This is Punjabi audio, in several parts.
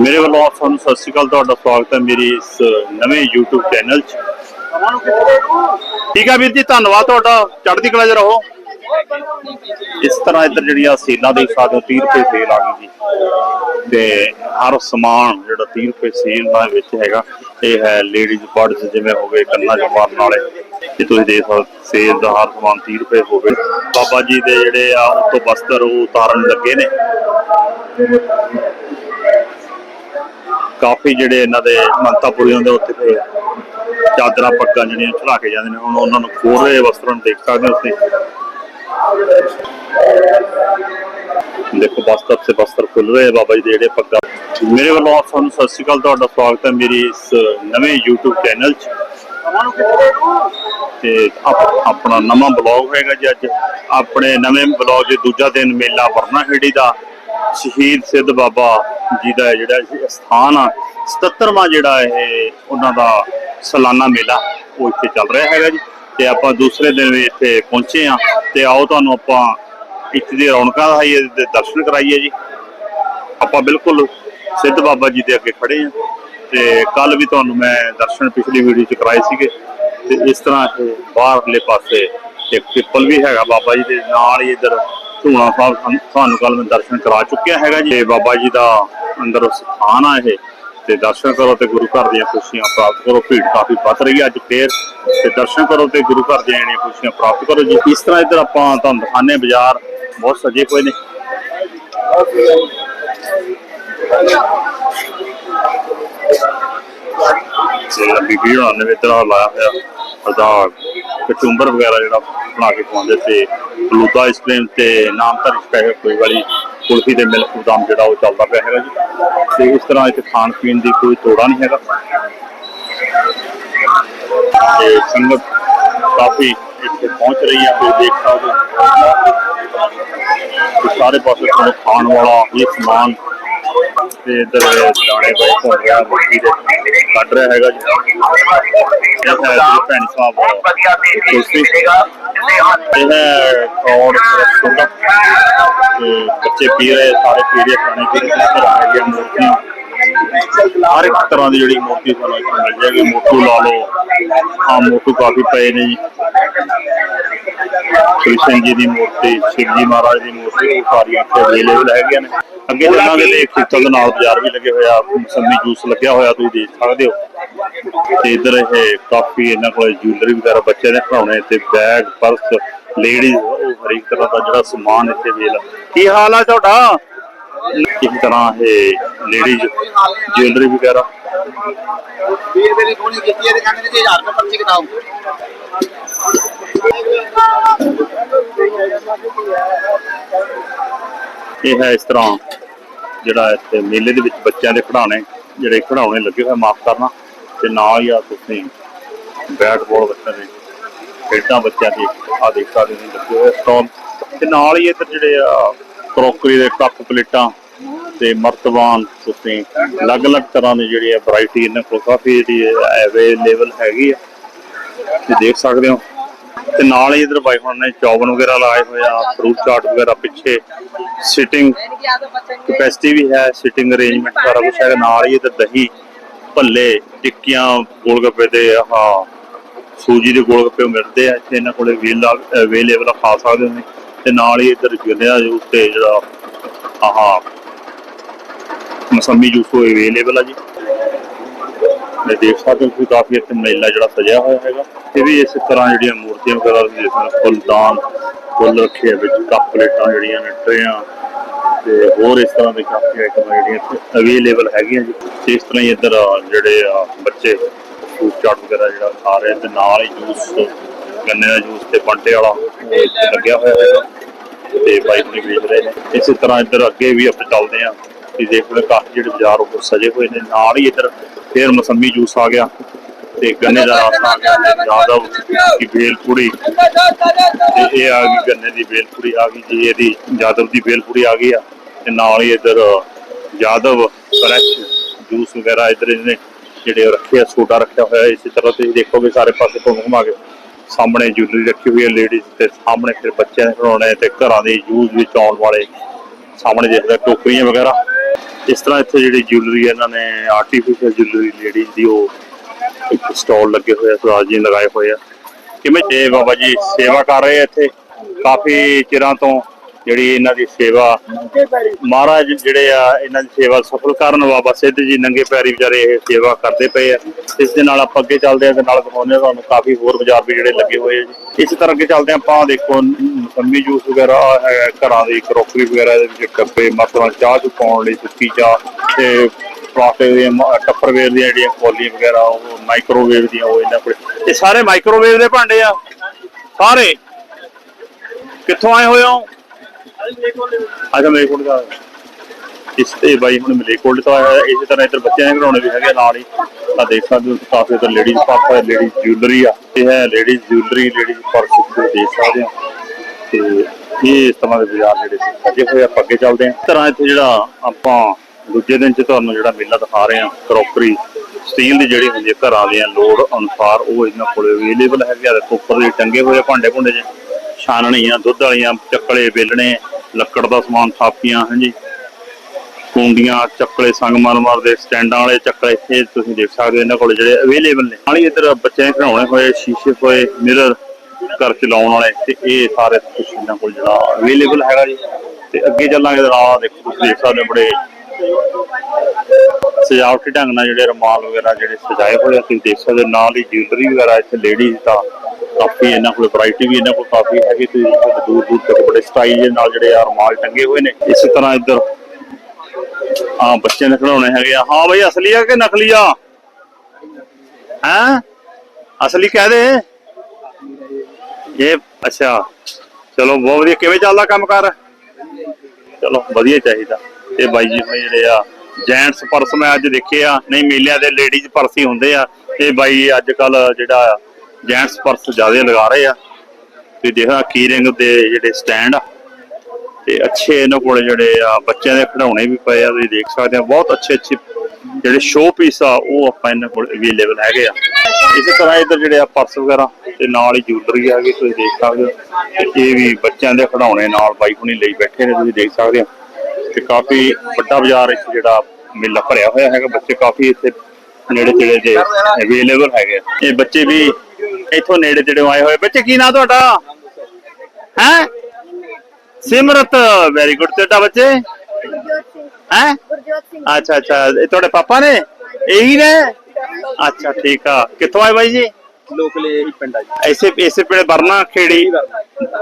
ਮੇਰੇ ਵੱਲੋਂ ਆਪ ਤੁਹਾਨੂੰ ਸਤਿ ਸ਼੍ਰੀ ਅਕਾਲ, ਤੁਹਾਡਾ ਸਵਾਗਤ ਹੈ ਮੇਰੀ ਇਸ ਨਵੇਂ YouTube ਚੈਨਲ 'ਚ। ਠੀਕ ਹੈ ਵੀਰ ਜੀ, ਧੰਨਵਾਦ ਤੁਹਾਡਾ, ਚੜ੍ਹਦੀ ਕਲਾ 'ਚ ਰਹੋ। ਇਸ ਤਰ੍ਹਾਂ ਇੱਧਰ ਜਿਹੜੀਆਂ ਸੇਲਾਂ ਦੇ ਸਾਡੇ 30 ਰੁਪਏ ਸੇਲ ਆ ਗਈ ਜੀ। ਤੇ ਹਰ ਸਮਾਨ ਜਿਹੜਾ 30 ਰੁਪਏ ਸੇਲ ਦਾ ਵਿੱਚ ਹੈਗਾ, ਇਹ ਹੈ ਲੇਡੀਜ਼ ਬਰਡਸ ਜਿਵੇਂ ਹੋਵੇ ਗਏ ਕੰਨਾਂ 'ਚ ਮਾਰਨ ਵਾਲੇ। ਇਹ ਤੁਸੀਂ ਦੇਖ ਸਕਦੇ ਸੇਲ ਦਾ ਹਰ ਸਮਾਨ 30 ਰੁਪਏ ਹੋਵੇ। ਬਾਬਾ ਜੀ ਦੇ ਜਿਹੜੇ ਆ ਉੱਤੋਂ ਬਸਤਰ, ਉਹ ਉਤਾਰਨ ਲੱਗੇ ਨੇ। ਕਾਫੀ ਜਿਹੜੇ ਇਹਨਾਂ ਦੇ ਮੰਨਤਾਂ ਪੂਰੀਆਂ ਹੁੰਦੇ, ਉੱਥੇ ਫਿਰ ਚਾਦਰਾਂ, ਪੱਗਾਂ ਜਿਹੜੀਆਂ ਚੜਾ ਕੇ ਜਾਂਦੇ ਨੇ, ਹੁਣ ਉਹਨਾਂ ਨੂੰ ਖੋਲ ਰਹੇ ਵਸਤਰਾਂ ਨੂੰ ਦੇਖ ਸਕਦੇ ਹੋ ਤੁਸੀਂ। ਦੇਖੋ ਬਸਤਰ ਸੇ ਬਸਤਰ ਖੁੱਲ ਰਹੇ ਬਾਬਾ ਜੀ ਦੇ ਜਿਹੜੇ ਪੱਗਾਂ। ਮੇਰੇ ਵੱਲੋਂ ਆਪ ਤੁਹਾਨੂੰ ਸਤਿ ਸ਼੍ਰੀ ਅਕਾਲ, ਤੁਹਾਡਾ ਸਵਾਗਤ ਹੈ ਮੇਰੀ ਇਸ ਨਵੇਂ YouTube ਚੈਨਲ 'ਚ। ਤੇ ਆਪਣਾ ਨਵਾਂ ਬਲੌਗ ਹੋਏਗਾ ਜੀ ਅੱਜ। ਆਪਣੇ ਨਵੇਂ ਬਲੌਗ ਦੇ ਦੂਜਾ ਦਿਨ ਮੇਲਾ ਵਰਨਾ ਹੇੜੀ ਦਾ। ਸ਼ਹੀਦ ਸਿੱਧ ਬਾਬਾ ਜੀ ਦਾ ਜਿਹੜਾ ਇਹ ਸਥਾਨ ਆ 77ਵਾਂ ਜਿਹੜਾ ਇਹ ਉਹਨਾਂ ਦਾ ਸਾਲਾਨਾ ਮੇਲਾ ਉਹ ਇੱਥੇ ਚੱਲ ਰਿਹਾ ਹੈਗਾ ਜੀ। ਤੇ ਆਪਾਂ ਦੂਸਰੇ ਦਿਨ ਵੀ ਇੱਥੇ ਪਹੁੰਚੇ ਆ ਤੇ ਆਓ ਤੁਹਾਨੂੰ ਆਪਾਂ ਇੱਥੇ ਦੀ ਰੌਣਕਾਂ ਦਾ ਹੀ ਦਰਸ਼ਨ ਕਰਾਈਏ ਜੀ। ਆਪਾਂ ਬਿਲਕੁਲ ਸਿੱਧ ਬਾਬਾ ਜੀ ਦੇ ਅੱਗੇ ਖੜੇ ਆ ਤੇ ਕੱਲ ਵੀ ਤੁਹਾਨੂੰ ਮੈਂ ਦਰਸ਼ਨ ਪਿਛਲੀ ਵੀਡੀਓ ਚ ਕਰਾਏ ਸੀਗੇ ਤੇ ਇਸ ਤਰ੍ਹਾਂ ਇਹ ਬਾਹਰਲੇ ਪਾਸੇ ਇੱਕ ਪਿੱਪਲ ਵੀ ਹੈਗਾ ਬਾਬਾ ਜੀ ਦੇ ਨਾਲ ਹੀ ਇਧਰ ਧੂਣਾ ਸਾਹਿਬ ਤੁਹਾਨੂੰ ਕੱਲ ਮੈਂ ਦਰਸ਼ਨ ਕਰਾ ਚੁੱਕਿਆ ਹੈਗਾ ਜੀ। ਬਾਬਾ ਜੀ ਦਾ ਅੰਦਰ ਸਥਾਨ ਆ ਇਹ। ਤੇ ਦਰਸ਼ਨ ਕਰੋ ਤੇ ਗੁਰੂ ਘਰ ਦੀਆਂ ਖੁਸ਼ੀਆਂ ਪ੍ਰਾਪਤ ਕਰੋ। ਭੀੜ ਕਾਫੀ ਵੱਧ ਰਹੀ ਹੈ ਅੱਜ ਫੇਰ। ਤੇ ਦਰਸ਼ਨ ਕਰੋ ਤੇ ਗੁਰੂ ਘਰ ਦੀਆਂ ਜਿਹੜੀਆਂ ਖੁਸ਼ੀਆਂ ਪ੍ਰਾਪਤ ਕਰੋ ਜੀ। ਇਸ ਤਰ੍ਹਾਂ ਇੱਧਰ ਆਪਾਂ ਤੁਹਾਨੂੰ ਦਿਖਾਣੇ ਬਾਜ਼ਾਰ। ਬਹੁਤ ਸਜੇ ਹੋਏ ਨੇ। ਤੇ ਬੀਬੀ ਹੋਣਾ ਨੇ? ਵੀ ਲਾਇਆ ਹੋਇਆ। ਅਦਾ ਕਚੁੰਬਰ ਵਗੈਰਾ ਜਿਹੜਾ ਬਣਾ ਕੇ ਖਵਾਉਂਦੇ ਤੇ ਬਲੂਦਾ ਆਈਸਕ੍ਰੀਮ ਤੇ ਨਾਮਧਾਰੀ ਸਪੈਸ਼ਲ ਕੋਈ ਵਾਲੀ ਕੁਲਫੀ ਤੇ ਮਿਲਕ ਬਦਾਮ ਜਿਹੜਾ ਉਹ ਚੱਲਦਾ ਪਿਆ ਹੈਗਾ ਜੀ। ਤੇ ਇਸ ਤਰ੍ਹਾਂ ਇੱਥੇ ਖਾਣ ਪੀਣ ਦੀ ਕੋਈ ਤੋੜਾ ਨਹੀਂ ਹੈਗਾ। ਤੇ ਸੰਗਤ ਕਾਫੀ ਇੱਥੇ ਪਹੁੰਚ ਰਹੀ ਹੈ, ਤੁਸੀਂ ਦੇਖ ਸਕਦੇ ਹੋ। ਸਾਰੇ ਪਾਸੇ ਤੁਹਾਨੂੰ ਖਾਣ ਵਾਲਾ ਇਹ ਸਮਾਨ ਤੇ ਇਧਰ ਦਾਣੇ ਬਾਈ ਘੁੰਮ ਰਿਹਾ ਮੁਰਗੀ ਦੇ ਕੱਢ ਰਿਹਾ ਹੈਗਾ ਜੀ। ਇਹ ਹੈ ਭੈਣ ਸਾਹਿਬ ਕੁਲਫੀ ਇਹ ਹੈ ਕੌੜ ਰਸਗੁੱਲਾ ਤੇ ਬੱਚੇ ਪੀ ਰਹੇ ਸਾਰੇ ਪੀ ਰਹੇ ਖਾਣੇ ਪੀ ਰਹੇ ਤਰ੍ਹਾਂ ਹੈਗੀਆਂ ਮੂਰਤੀਆਂ ਹਰ ਇੱਕ ਤਰ੍ਹਾਂ ਦੀ ਜਿਹੜੀ ਮੂਰਤੀ ਤੁਹਾਨੂੰ ਇੱਥੇ ਮਿਲ ਜਾਏਗੀ। ਮੋਟੂ ਲਾ ਲਓ। ਆ ਮੋਟੂ ਕਾਫੀ ਪਏ ਨੇ ਜੀ। ਕ੍ਰਿਸ਼ਨ ਜੀ ਦੀ ਮੂਰਤੀ, ਸ਼ਿਵ ਜੀ ਮਹਾਰਾਜ ਦੀ ਮੂਰਤੀ ਸਾਰੀਆਂ ਇੱਥੇ ਅਵੇਲੇਬਲ ਹੈਗੀਆਂ ਨੇ। ਅੱਗੇ ਚੱਲਾਂਗੇ ਤੇ ਇੱਕ ਖੇਤਾਂ ਦੇ ਨਾਲ ਬਾਜ਼ਾਰ ਵੀ ਲੱਗੇ ਹੋਇਆ ਮੌਸਮੀ ਜੂਸ ਲੱਗਿਆ ਹੋਇਆ, ਤੁਸੀਂ ਦੇਖ ਸਕਦੇ ਹੋ। ਤੇ ਇਧਰ ਇਹ ਕਾਫੀ ਇਹਨਾਂ ਕੋਲ ਜੁਐਲਰੀ ਵਗੈਰਾ ਬੱਚਿਆਂ ਦੇ ਖਿਡੌਣੇ ਤੇ ਬੈਗ ਪਰਸ ਲੇਡੀਜ਼ ਉਹ ਹਰੇਕ ਤਰ੍ਹਾਂ ਦਾ ਜਿਹੜਾ ਸਮਾਨ ਇੱਥੇ ਵੇਲ ਕੀ ਹਾਲ ਆ ਤੁਹਾਡਾ? ਇਸ ਤਰ੍ਹਾਂ ਇਹ ਲੇਡੀਜ਼ ਜੁਐਲਰੀ ਵਗੈਰਾ? ਵੀਰ ਮੇਰੀ ਕੋਣੀ ਕੀਤੀ ਇਹਦੇ ਕਹਿੰਦੇ ਨੇ 1000 ਰੁਪਏ ਪਰਚੀ ਕਟਾਓ। ਇਹ ਹੈ ਇਸ ਤਰ੍ਹਾਂ ਜਿਹੜਾ ਇੱਥੇ ਮੇਲੇ ਦੇ ਵਿੱਚ ਬੱਚਿਆਂ ਦੇ ਖਿਡੌਣੇ ਜਿਹੜੇ ਖਿਡੌਣੇ ਲੱਗੇ ਹੋਏ ਮਾਫ ਕਰਨਾ ਤੇ ਨਾਲ ਹੀ ਆ ਤੁਸੀਂ ਬੈਟ ਬਾਲ ਬੱਚਿਆਂ ਦੇ ਖੇਡਾਂ ਬੱਚਿਆਂ ਦੀ ਆ ਦੇਖ ਸਕਦੇ ਲੱਗੇ ਹੋਏ ਸਟਾਲ ਤੇ ਨਾਲ ਹੀ ਇੱਧਰ ਜਿਹੜੇ ਆ ਕਰੋਕਰੀ ਦੇ ਕੱਪ ਪਲੇਟਾਂ ਤੇ ਮਰਤਬਾਨ ਤੁਸੀਂ ਅਲੱਗ-ਅਲੱਗ ਤਰ੍ਹਾਂ ਦੀ ਜਿਹੜੀ ਹੈ ਵੈਰਾਈਟੀ ਇਹਨਾਂ ਕੋਲ ਕਾਫੀ ਜਿਹੜੀ ਅਵੇਲੇਬਲ ਹੈਗੀ ਆ ਤੁਸੀਂ ਦੇਖ ਸਕਦੇ ਹੋ। ਤੇ ਨਾਲ ਹੀ ਇਧਰ ਬਾਈ ਹੁਣ ਨੇ ਚੌਵਨ ਵਗੈਰਾ ਲਾਏ ਹੋਏ ਆ ਫਰੂਟ ਚਾਟ ਵਗੈਰਾ ਪਿੱਛੇ ਸਿਟਿੰਗ ਕਪੈਸਿਟੀ ਵੀ ਹੈ ਸਿਟਿੰਗ ਅਰੇਂਜਮੈਂਟ ਸਾਰਾ ਕੁਝ ਹੈਗਾ। ਨਾਲ ਹੀ ਇਧਰ ਦਹੀਂ ਭੱਲੇ, ਟਿੱਕੀਆਂ, ਗੋਲਗੱਪੇ ਤੇ ਹਾਂ ਸੂਜੀ ਦੇ ਗੋਲਗੱਪੇ ਮਿਲਦੇ ਆ। ਇੱਥੇ ਇਹਨਾਂ ਕੋਲੇ ਅਵੇਲੇਬਲ ਖਾ ਸਕਦੇ ਹੋ ਤੇ ਨਾਲ ਹੀ ਇਧਰ ਗਿਲਿਆ ਜੂਸ ਤੇ ਜਿਹੜਾ ਆਹਾ ਮਸੰਮੀ ਜੂਸ ਉਹ ਅਵੇਲੇਬਲ ਆ ਜੀ। ਮੈਂ ਦੇਖ ਸਕਦੇ ਹੋ ਕਿ ਕਾਫੀ ਇੱਥੇ ਮੇਲਾ ਜਿਹੜਾ ਸਜਿਆ ਹੋਇਆ ਹੈਗਾ। ਇਹ ਵੀ ਇਸ ਤਰ੍ਹਾਂ ਜਿਹੜੀਆਂ ਮੂਰਤੀਆਂ ਵਗੈਰਾ ਵੀ ਜਿਸ ਤਰ੍ਹਾਂ ਫੁੱਲਦਾਨ, ਫੁੱਲ ਰੱਖੇ ਵਿੱਚ, ਕੱਪ ਪਲੇਟਾਂ ਜਿਹੜੀਆਂ ਨੇ, ਟਰੇਆਂ ਤੇ ਹੋਰ ਇਸ ਤਰ੍ਹਾਂ ਦੇ ਕਾਫੀ ਆਈਟਮਾਂ ਜਿਹੜੀਆਂ ਅਵੇਲੇਬਲ ਹੈਗੀਆਂ ਜੀ। ਤੇ ਇਸ ਤਰ੍ਹਾਂ ਹੀ ਇੱਧਰ ਜਿਹੜੇ ਆ ਬੱਚੇ ਫਰੂਟ ਚਾਟ ਵਗੈਰਾ ਜਿਹੜਾ ਖਾ ਰਹੇ ਤੇ ਨਾਲ ਹੀ ਜੂਸ, ਗੰਨੇ ਦਾ ਜੂਸ ਤੇ ਬੰਟੇ ਵਾਲਾ ਲੱਗਿਆ ਹੋਇਆ ਹੈਗਾ। ਤੇ ਬਾਈਕ ਨੇ ਵੇਚ ਰਹੇ ਨੇ ਇਸੇ ਤਰ੍ਹਾਂ ਇੱਧਰ ਅੱਗੇ ਵੀ ਆਪਾਂ ਚੱਲਦੇ ਆ ਤੁਸੀਂ ਦੇਖ ਲਓ ਕਾਫੀ ਜਿਹੜੇ ਬਾਜ਼ਾਰ ਉਹ ਸਜੇ ਹੋਏ ਨੇ। ਨਾਲ ਹੀ ਇੱਧਰ ਫੇਰ ਮਸੰਮੀ ਜੂਸ ਆ ਗਿਆ। ਤੇ ਗੰਨੇ ਦਾ ਰਸ ਆ ਗਿਆ ਤੇ ਦੀ ਬੇਲ ਤੇ ਇਹ ਆ ਗਈ ਗੰਨੇ ਦੀ ਬੇਲਪੂਰੀ ਆ ਗਈ ਜੀ। ਇਹਦੀ ਜਾਦਵ ਦੀ ਬੇਲਪੂਰੀ ਆ ਗਈ ਆ। ਤੇ ਨਾਲ ਹੀ ਇੱਧਰ ਯਾਦਵ ਫਰੈਸ਼ ਜੂਸ ਵਗੈਰਾ ਇੱਧਰ ਇਹਨੇ ਜਿਹੜੇ ਉਹ ਰੱਖੇ ਆ, ਸੋਡਾ ਰੱਖਿਆ ਹੋਇਆ। ਇਸੇ ਤਰ੍ਹਾਂ ਤੁਸੀਂ ਦੇਖੋਗੇ ਸਾਰੇ ਪਾਸੇ ਤੁਹਾਨੂੰ ਘੁਮਾ ਕੇ। ਸਾਹਮਣੇ ਜੁਐਲਰੀ ਰੱਖੀ ਹੋਈ ਹੈ ਲੇਡੀਜ਼ ਤੇ ਸਾਹਮਣੇ, ਫਿਰ ਬੱਚਿਆਂ ਦੇ ਖਿਡੌਣੇ ਤੇ ਘਰਾਂ ਦੇ ਯੂਜ਼ ਵਿੱਚ ਆਉਣ ਵਾਲੇ ਸਾਹਮਣੇ ਦੇਖਦੇ ਟੋਕਰੀਆਂ ਵਗੈਰਾ। ਇਸ ਤਰ੍ਹਾਂ ਇੱਥੇ ਜਿਹੜੀ ਜੁਲਰੀ ਹੈ, ਇਹਨਾਂ ਨੇ ਆਰਟੀਫੀਸ਼ੀਅਲ ਜੁਐਲਰੀ ਲੇਡੀਜ਼ ਦੀ ਉਹ ਇੱਕ ਸਟਾਲ ਲੱਗੇ ਹੋਏ ਆ ਸਰਦਾਰ ਜੀ ਲਗਾਏ ਹੋਏ ਆ। ਕਿਵੇਂ ਜੇ ਬਾਬਾ ਜੀ ਸੇਵਾ ਕਰ ਰਹੇ ਆ ਇੱਥੇ? ਕਾਫੀ ਚਿਰਾਂ ਤੋਂ ਜਿਹੜੀ ਇਹਨਾਂ ਦੀ ਸੇਵਾ ਮਹਾਰਾਜ ਜਿਹੜੇ ਆ ਇਹਨਾਂ ਦੀ ਸੇਵਾ ਸਫਲ ਕਰਨ ਬਾਬਾ ਸਿੱਧ ਜੀ ਨੰਗੇ ਪੈਰੀ ਵਿਚਾਰੇ ਇਹ ਸੇਵਾ ਕਰਦੇ ਪਏ ਆ। ਇਸ ਦੇ ਨਾਲ ਆਪਾਂ ਅੱਗੇ ਚੱਲਦੇ ਆ ਤੇ ਨਾਲ ਦਿਖਾਉਂਦੇ ਤੁਹਾਨੂੰ ਕਾਫੀ ਹੋਰ ਬਾਜ਼ਾਰ ਵੀ ਜਿਹੜੇ ਲੱਗੇ ਹੋਏ ਆ ਜੀ। ਇਸ ਤਰ੍ਹਾਂ ਅੱਗੇ ਚੱਲਦੇ ਆ ਆਪਾਂ ਦੇਖੋ ਮਸੰਮੀ ਜੂਸ ਵਗੈਰਾ ਘਰਾਂ ਦੀ ਕਰੋਕਰੀ ਵਗੈਰਾ ਦੇ ਵਿੱਚ ਡੱਬੇ ਮਤਲਬ ਚਾਹ ਚੁ ਪਾਉਣ ਲਈ ਸੁੱਕੀ ਚਾਹ ਤੇ ਦੀਆਂ ਮ- ਟੱਪਰਵੇਅਰ ਦੀਆਂ ਜਿਹੜੀਆਂ ਕੋਲੀਆਂ ਵਗੈਰਾ ਉਹ ਮਾਈਕ੍ਰੋਵੇਵ ਦੀਆਂ ਉਹ ਇਹਨਾਂ ਕੋਲ। ਇਹ ਸਾਰੇ ਮਾਈਕ੍ਰੋਵੇਵ ਦੇ ਭਾਂਡੇ ਆ। ਸਾਰੇ। ਕਿੱਥੋਂ ਆਏ ਹੋਏ ਹੋ? ਅੱਛਾ ਮਲੇਕੋਟ ਦਾ ਇਸ ਤੇ ਬਾਈ ਹੁਣ ਮਲੇਕੋਟ ਤੋਂ ਆਇਆ ਇਸੇ ਤਰ੍ਹਾਂ ਇੱਧਰ ਬੱਚਿਆਂ ਦੇ ਖਿਡੌਣੇ ਵੀ ਹੈਗੇ ਨਾਲ ਹੀ। ਤਾਂ ਦੇਖ ਸਕਦੇ ਹੋ ਕਾਫੀ ਇੱਧਰ ਲੇਡੀਜ਼ ਪਾਪਾ ਲੇਡੀਜ਼ ਜੁਐਲਰੀ ਆ। ਇਹ ਹੈ ਲੇਡੀਜ਼ ਜੁਐਲਰੀ ਲੇਡੀਜ਼ ਪਰਸ ਤੁਸੀਂ ਦੇਖ ਸਕਦੇ ਹੋ। ਤੇ ਇਹ ਇਸ ਤਰ੍ਹਾਂ ਦੇ ਬਾਜ਼ਾਰ ਜਿਹੜੇ ਸਜੇ ਹੋਏ ਆ ਅੱਗੇ ਚੱਲਦੇ ਹਾਂ। ਤਰ੍ਹਾਂ ਇੱਥੇ ਜਿਹੜਾ ਆਪਾਂ ਦੂਜੇ ਦਿਨ ਚ ਤੁਹਾਨੂੰ ਜਿਹੜਾ ਮੇਲਾ ਦਿਖਾ ਰਹੇ ਹਾਂ, ਕਰੋਕਰੀ ਸਟੀਲ ਦੀ ਜਿਹੜੀ ਹੁੰਦੀ ਹੈ, ਘਰਾਂ ਦੀਆਂ ਲੋੜ ਅਨੁਸਾਰ ਉਹ ਇਹਨਾਂ ਕੋਲ ਅਵੇਲੇਬਲ ਹੈਗੇ ਆ। ਦੇਖੋ ਉੱਪਰ ਦੇ ਟੰਗੇ ਹੋਏ ਆ ਭਾਂਡੇ ਭੁੰਡੇ ਚ ਛਾਨਣੀਆਂ, ਦੁੱਧ ਵਾਲੀਆਂ, ਚੱਕਲੇ, ਵੇਲਣੇ ਲੱਕੜ ਦਾ ਸਮਾਨ ਥਾਪੀਆਂ, ਹਾਂਜੀ। ਕੁੰਡੀਆਂ, ਚੱਕਲੇ, ਸੰਗਮਰਮਰ ਦੇ ਸਟੈਂਡਾਂ ਵਾਲੇ ਚੱਕਲੇ, ਇਹ ਤੁਸੀਂ ਦੇਖ ਸਕਦੇ ਹੋ ਇਹਨਾਂ ਕੋਲ ਜਿਹੜੇ ਅਵੇਲੇਬਲ ਨੇ। ਨਾਲ ਇੱਧਰ ਬੱਚਿਆਂ ਦੇ ਖਿਡੌਣੇ ਹੋਏ, ਸ਼ੀਸ਼ੇ ਹੋਏ ਮਿਰਰ ਘਰ ਚ ਲਾਉਣ ਵਾਲੇ, ਤੇ ਇਹ ਸਾਰੇ ਕੁਝ ਇਹਨਾਂ ਕੋਲ ਜਿਹੜਾ ਅਵੇਲੇਬਲ ਹੈਗਾ ਜੀ। ਤੇ ਅੱਗੇ ਚੱਲਾਂਗੇ ਤਾਂ ਦੇਖੋ, ਤੁਸੀਂ ਦੇਖ ਸਕਦੇ ਹੋ ਬੜੇ ਸਜਾਵਟੀ ਢੰਗ ਨਾਲ ਜਿਹੜੇ ਰੁਮਾਲ ਵਗੈਰਾ ਜਿਹੜੇ ਸਜਾਏ ਹੋਏ ਆ, ਤੁਸੀਂ ਦੇਖ ਸਕਦੇ ਹੋ, ਨਾਲ ਹੀ ਜਿਊਲਰੀ ਵਗੈਰਾ, ਇੱਥੇ ਲੇਡੀਜ਼ ਦਾ ਕਾਫੀ ਇਹਨਾਂ ਕੋਲ ਵੈਰਾਈਟੀ ਵੀ ਇਹਨਾਂ ਕੋਲ ਕਾਫੀ ਹੈਗੀ ਤੁਸੀਂ ਦੂਰ ਦੂਰ ਤੱਕ ਬੜੇ ਸਟਾਈਲ ਦੇ ਨਾਲ ਜਿਹੜੇ ਆ ਰੁਮਾਲ ਟੰਗੇ ਹੋਏ ਨੇ। ਇਸੇ ਤਰ੍ਹਾਂ ਇੱਧਰ ਆ ਬੱਚਿਆਂ ਦੇ ਖਿਡੌਣੇ ਹੈਗੇ ਆ। ਹਾਂ ਬਈ, ਅਸਲੀ ਆ ਕਿ ਨਕਲੀ ਆ? ਹੈ? ਅਸਲੀ ਕਹਿ ਦੇ। ਇਹ, ਅੱਛਾ। ਚਲੋ, ਬਹੁਤ ਵਧੀਆ। ਕਿਵੇਂ ਚੱਲਦਾ ਕੰਮ ਕਰ ਚਲੋ, ਵਧੀਆ ਚਾਹੀਦਾ। ਤੇ ਬਾਈ ਜੀ ਹੁਣੇ ਜਿਹੜੇ ਆ ਜੈਂਟਸ ਪਰਸ ਮੈਂ ਅੱਜ ਦੇਖੇ ਆ। ਨਹੀਂ, ਮੇਲਿਆਂ ਦੇ ਲੇਡੀਜ਼ ਪਰਸ ਹੀ ਹੁੰਦੇ ਆ। ਤੇ ਬਾਈ ਅੱਜ ਕੱਲ ਜਿਹੜਾ ਜੈਂਟਸ ਪਰਸ ਜ਼ਿਆਦਾ ਲਗਾ ਰਹੇ ਆ। ਤੇ ਦੇਖਾ ਕੀ ਰਿੰਗ ਦੇ ਜਿਹੜੇ ਸਟੈਂਡ ਆ। ਤੇ ਅੱਛੇ ਇਹਨਾਂ ਕੋਲ ਜਿਹੜੇ ਆ ਬੱਚਿਆਂ ਦੇ ਖਿਡੌਣੇ ਵੀ ਪਏ ਆ, ਤੁਸੀਂ ਦੇਖ ਸਕਦੇ ਆ। ਬਹੁਤ ਅੱਛੇ ਅੱਛੇ ਜਿਹੜੇ ਸ਼ੋਅ ਪੀਸ ਆ, ਉਹ ਆਪਾਂ ਇਹਨਾਂ ਕੋਲ ਅਵੇਲੇਬਲ ਹੈਗੇ ਆ। ਇਸੇ ਤਰ੍ਹਾਂ ਇੱਧਰ ਜਿਹੜੇ ਆ ਪਰਸ ਵਗੈਰਾ ਤੇ ਨਾਲ ਹੀ ਜੁਐਲਰੀ ਹੈਗੀ ਤੁਸੀਂ ਦੇਖ ਸਕਦੇ ਹੋ। ਤੇ ਇਹ ਵੀ ਬੱਚਿਆਂ ਦੇ ਖਿਡੌਣੇ ਨਾਲ ਬਾਈ ਹੁਣੀ ਲਈ ਬੈਠੇ ਨੇ, ਤੁਸੀਂ ਦੇਖ ਸਕਦੇ ਹੋ। ਤੇ ਕਾਫੀ ਵੱਡਾ ਬਾਜ਼ਾਰ ਇੱਥੇ ਜਿਹੜਾ ਮੇਲਾ ਭਰਿਆ ਹੋਇਆ ਹੈਗਾ। ਬੱਚੇ ਕਾਫੀ ਇੱਥੇ ਨੇੜੇ ਤੇੜੇ ਦੇ ਅਵੇਲੇਬਲ ਹੈਗੇ ਆ। ਇਹ ਬੱਚੇ ਵੀ ਇੱਥੋਂ ਨੇੜੇ ਤੇੜੇ ਆਏ ਹੋਏ। ਬੱਚੇ ਕੀ ਨਾਂ ਤੁਹਾਡਾ? ਹੈ? ਸਿਮਰਤ ਵੈਰੀ ਗੁੱਡ ਤੁਹਾਡਾ ਬੱਚੇ? ਹੈ? ਗੁਰਜੋਤ ਸਿੰਘ ਅੱਛਾ ਅੱਛਾ। ਇਹ ਤੁਹਾਡੇ ਪਾਪਾ ਨੇ? ਇਹੀ ਨੇ? ਅੱਛਾ ਠੀਕ ਆ। ਕਿੱਥੋਂ ਆਏ ਬਾਈ ਜੀ? ਲੋਕਲੇ ਹੀ ਪਿੰਡ ਆ ਜੀ। ਐਸੇ ਐਸੇ ਪਿੰਡ ਬਰਨਾ ਖੇੜੀ।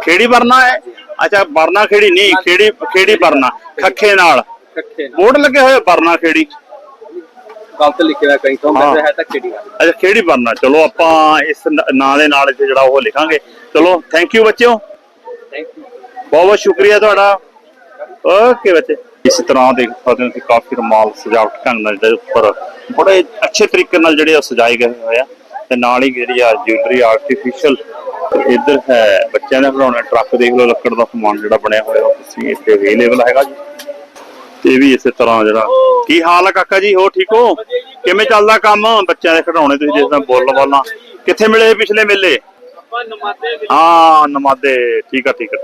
ਖੇੜੀ ਬਰਨਾ ਹੈ? ਅੱਛਾ ਬਰਨਾ ਖੇੜੀ ਨਹੀਂ ਖੇੜੀ ਖੇੜੀ ਬਰਨਾ ਖੱਖੇ ਨਾਲ। ਇਕੱਠੇ ਬੋਰਡ ਲੱਗੇ ਹੋਏ ਬਰਨਾ ਖੇੜੀ। ਗਲਤ ਲਿਖਿਆ ਕਈ ਤੋਂ ਹਾਂ। ਹੈ ਤਾਂ ਕਿਹੜੀ ਗੱਲ ਅੱਛਾ ਖੇੜੀ ਬਰਨਾ ਚਲੋ ਆਪਾਂ ਇਸ ਨ- ਨਾਂ ਦੇ ਨਾਲ ਇੱਥੇ ਜਿਹੜਾ ਉਹ ਲਿਖਾਂਗੇ। ਚਲੋ ਥੈਂਕ ਯੂ ਬੱਚਿਓ। ਥੈਂਕ ਯੂ ਬਹੁਤ ਬਹੁਤ ਸ਼ੁਕਰੀਆ ਤੁਹਾਡਾ। ਓਕੇ ਬੱਚੇ। ਇਸ ਤਰ੍ਹਾਂ ਦੇਖ ਸਕਦੇ ਹੋ ਕਿ ਕਾਫੀ ਰਮਾਲ ਸਜਾਵਟ ਢੰਗ ਨਾਲ ਦੇ ਉੱਪਰ ਬੜੇ ਅੱਛੇ ਤਰੀਕੇ ਨਾਲ ਜਿਹੜੇ ਸਜਾਏ ਗਏ ਹੋਏ ਆ। ਤੇ ਨਾਲ ਹੀ ਜਿਹੜੀ ਆ ਜਿਊਲਰੀ ਆਰਟੀਫੀਸ਼ੀਅਲ ਇੱਧਰ ਹੈ ਬੱਚਿਆਂ ਦਾ ਖਿਡੌਣਾ ਟਰੱਕ ਦੇਖ ਲਓ ਲੱਕੜ ਦਾ ਸਮਾਨ ਜਿਹੜਾ ਬਣਿਆ ਹੋਇਆ ਉਹ ਤੁਸੀਂ ਇੱਥੇ ਅਵੇਲੇਬਲ ਹੈਗਾ ਜੀ। ਇਹ ਵੀ ਇਸੇ ਤਰ੍ਹਾਂ ਜਿਹੜਾ। ਕੀ ਹਾਲ ਆ ਕਾਕਾ ਜੀ? ਹੋ ਠੀਕ ਹੋ? ਕਿਵੇਂ ਚੱਲਦਾ ਕੰਮ? ਬੱਚਿਆਂ ਦੇ ਖਿਡੌਣੇ ਤੁਸੀਂ ਜਿਸ ਤਰ੍ਹਾਂ ਬੋਲ ਵਾਲਾ ਕਿੱਥੇ ਮਿਲੇ ਪਿਛਲੇ ਮੇਲੇ? ਹਾਂ ਨਮਾਦੇ। ਠੀਕ ਆ ਠੀਕ ਆ।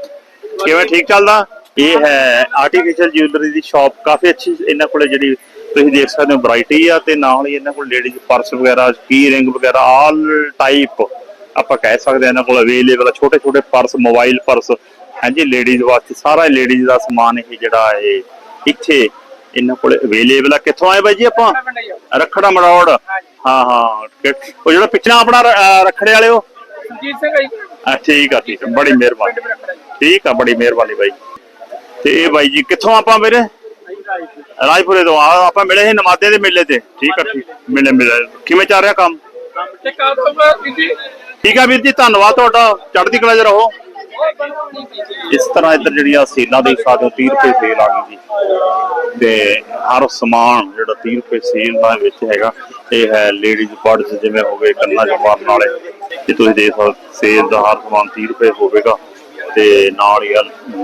ਕਿਵੇਂ ਠੀਕ ਚੱਲਦਾ? ਇਹ ਹੈ ਆਰਟੀਫੀਸ਼ੀਅਲ ਜਿਊਲਰੀ ਦੀ ਸ਼ਾਪ ਕਾਫੀ ਅੱਛੀ ਇਹਨਾਂ ਕੋਲੇ ਜਿਹੜੀ ਤੁਸੀਂ ਦੇਖ ਸਕਦੇ ਹੋ ਵੈਰਾਈਟੀ ਆ ਤੇ ਨਾਲ ਹੀ ਇਹਨਾਂ ਕੋਲ ਲੇਡੀਜ਼ ਪਰਸ ਵਗੈਰਾ ਕੀ ਰਿੰਗ ਵਗੈਰਾ ਆਲ ਟਾਈਪ ਆਪਾਂ ਕਹਿ ਸਕਦੇ ਇਹਨਾਂ ਕੋਲ ਅਵੇਲੇਬਲ ਆ। ਛੋਟੇ ਛੋਟੇ ਪਰਸ ਮੋਬਾਈਲ ਪਰਸ ਹਾਂਜੀ ਲੇਡੀਜ਼ ਵਾਸਤੇ ਸਾਰਾ ਲੇਡੀਜ਼ ਦਾ ਸਮਾਨ ਇਹ ਜਿਹੜਾ ਇਹ ਇੱਥੇ ਇਹਨਾਂ ਕੋਲ ਅਵੇਲੇਬਲ ਆ। ਕਿੱਥੋਂ ਆਏ ਬਾਈ ਜੀ ਆਪਾਂ? ਰਖੜਾ ਮੜੌੜ। ਹਾਂ ਹਾਂ। ਉਹ ਜਿਹੜਾ ਪਿੱਛੇ ਆਪਣਾ ਰਖੜੇ ਵਾਲੇ ਉਹ? ਸੁਜੀਤ ਸਿੰਘ ਜੀ। ਆ ਠੀਕ ਆ ਠੀਕ ਆ। ਬੜੀ ਮਿਹਰਬਾਨੀ। ਠੀਕ ਆ ਬੜੀ ਮਿਹਰਬਾਨੀ ਬਾਈ। ਤੇ ਇਹ ਬਾਈ ਜੀ ਕਿੱਥੋਂ ਆਪਾਂ ਵੀਰੇ? ਰਾਜਪੁਰੇ। ਤੋਂ। ਆਪਾਂ ਮਿਲੇ ਸੀ ਨਮਾਦੇ ਦੇ ਮੇਲੇ ਤੇ। ਠੀਕ ਆ ਠੀਕ। ਮਿਲੇ ਮਿਲੇ। ਕਿਵੇਂ ਚੱਲ ਰਿਹਾ ਕੰਮ? ਤੇ ਜੀ। ਠੀਕ ਆ ਵੀਰ ਜੀ ਧੰਨਵਾਦ ਤੁਹਾਡਾ। ਚੜ੍ਹਦੀ ਕਲਾ 'ਚ ਰਹੋ। ਇਸ ਤਰ੍ਹਾਂ ਇੱਧਰ ਜਿਹੜੀਆਂ ਸੇਲਾਂ ਦੇਖ ਸਕਦੇ 30 ਰੁਪਏ ਸੇਲ ਆ ਗਈ ਜੀ। ਤੇ ਹਰ ਸਮਾਨ ਜਿਹੜਾ 30 ਰੁਪਏ ਸੇਲ ਦਾ ਵਿੱਚ ਹੈਗਾ, ਇਹ ਹੈ ਲੇਡੀਜ਼ ਬਰਡਸ ਜਿਵੇਂ ਹੋ ਗਏ ਕੰਨਾਂ 'ਚ ਵਾਲੇ। ਇਹ ਤੁਸੀਂ ਦੇਖ ਸਕਦੇ ਸੇਲ ਦਾ ਹਰ ਸਮਾਨ 30 ਰੁਪਏ ਹੋਵੇਗਾ। ਤੇ ਨਾਲ ਹੀ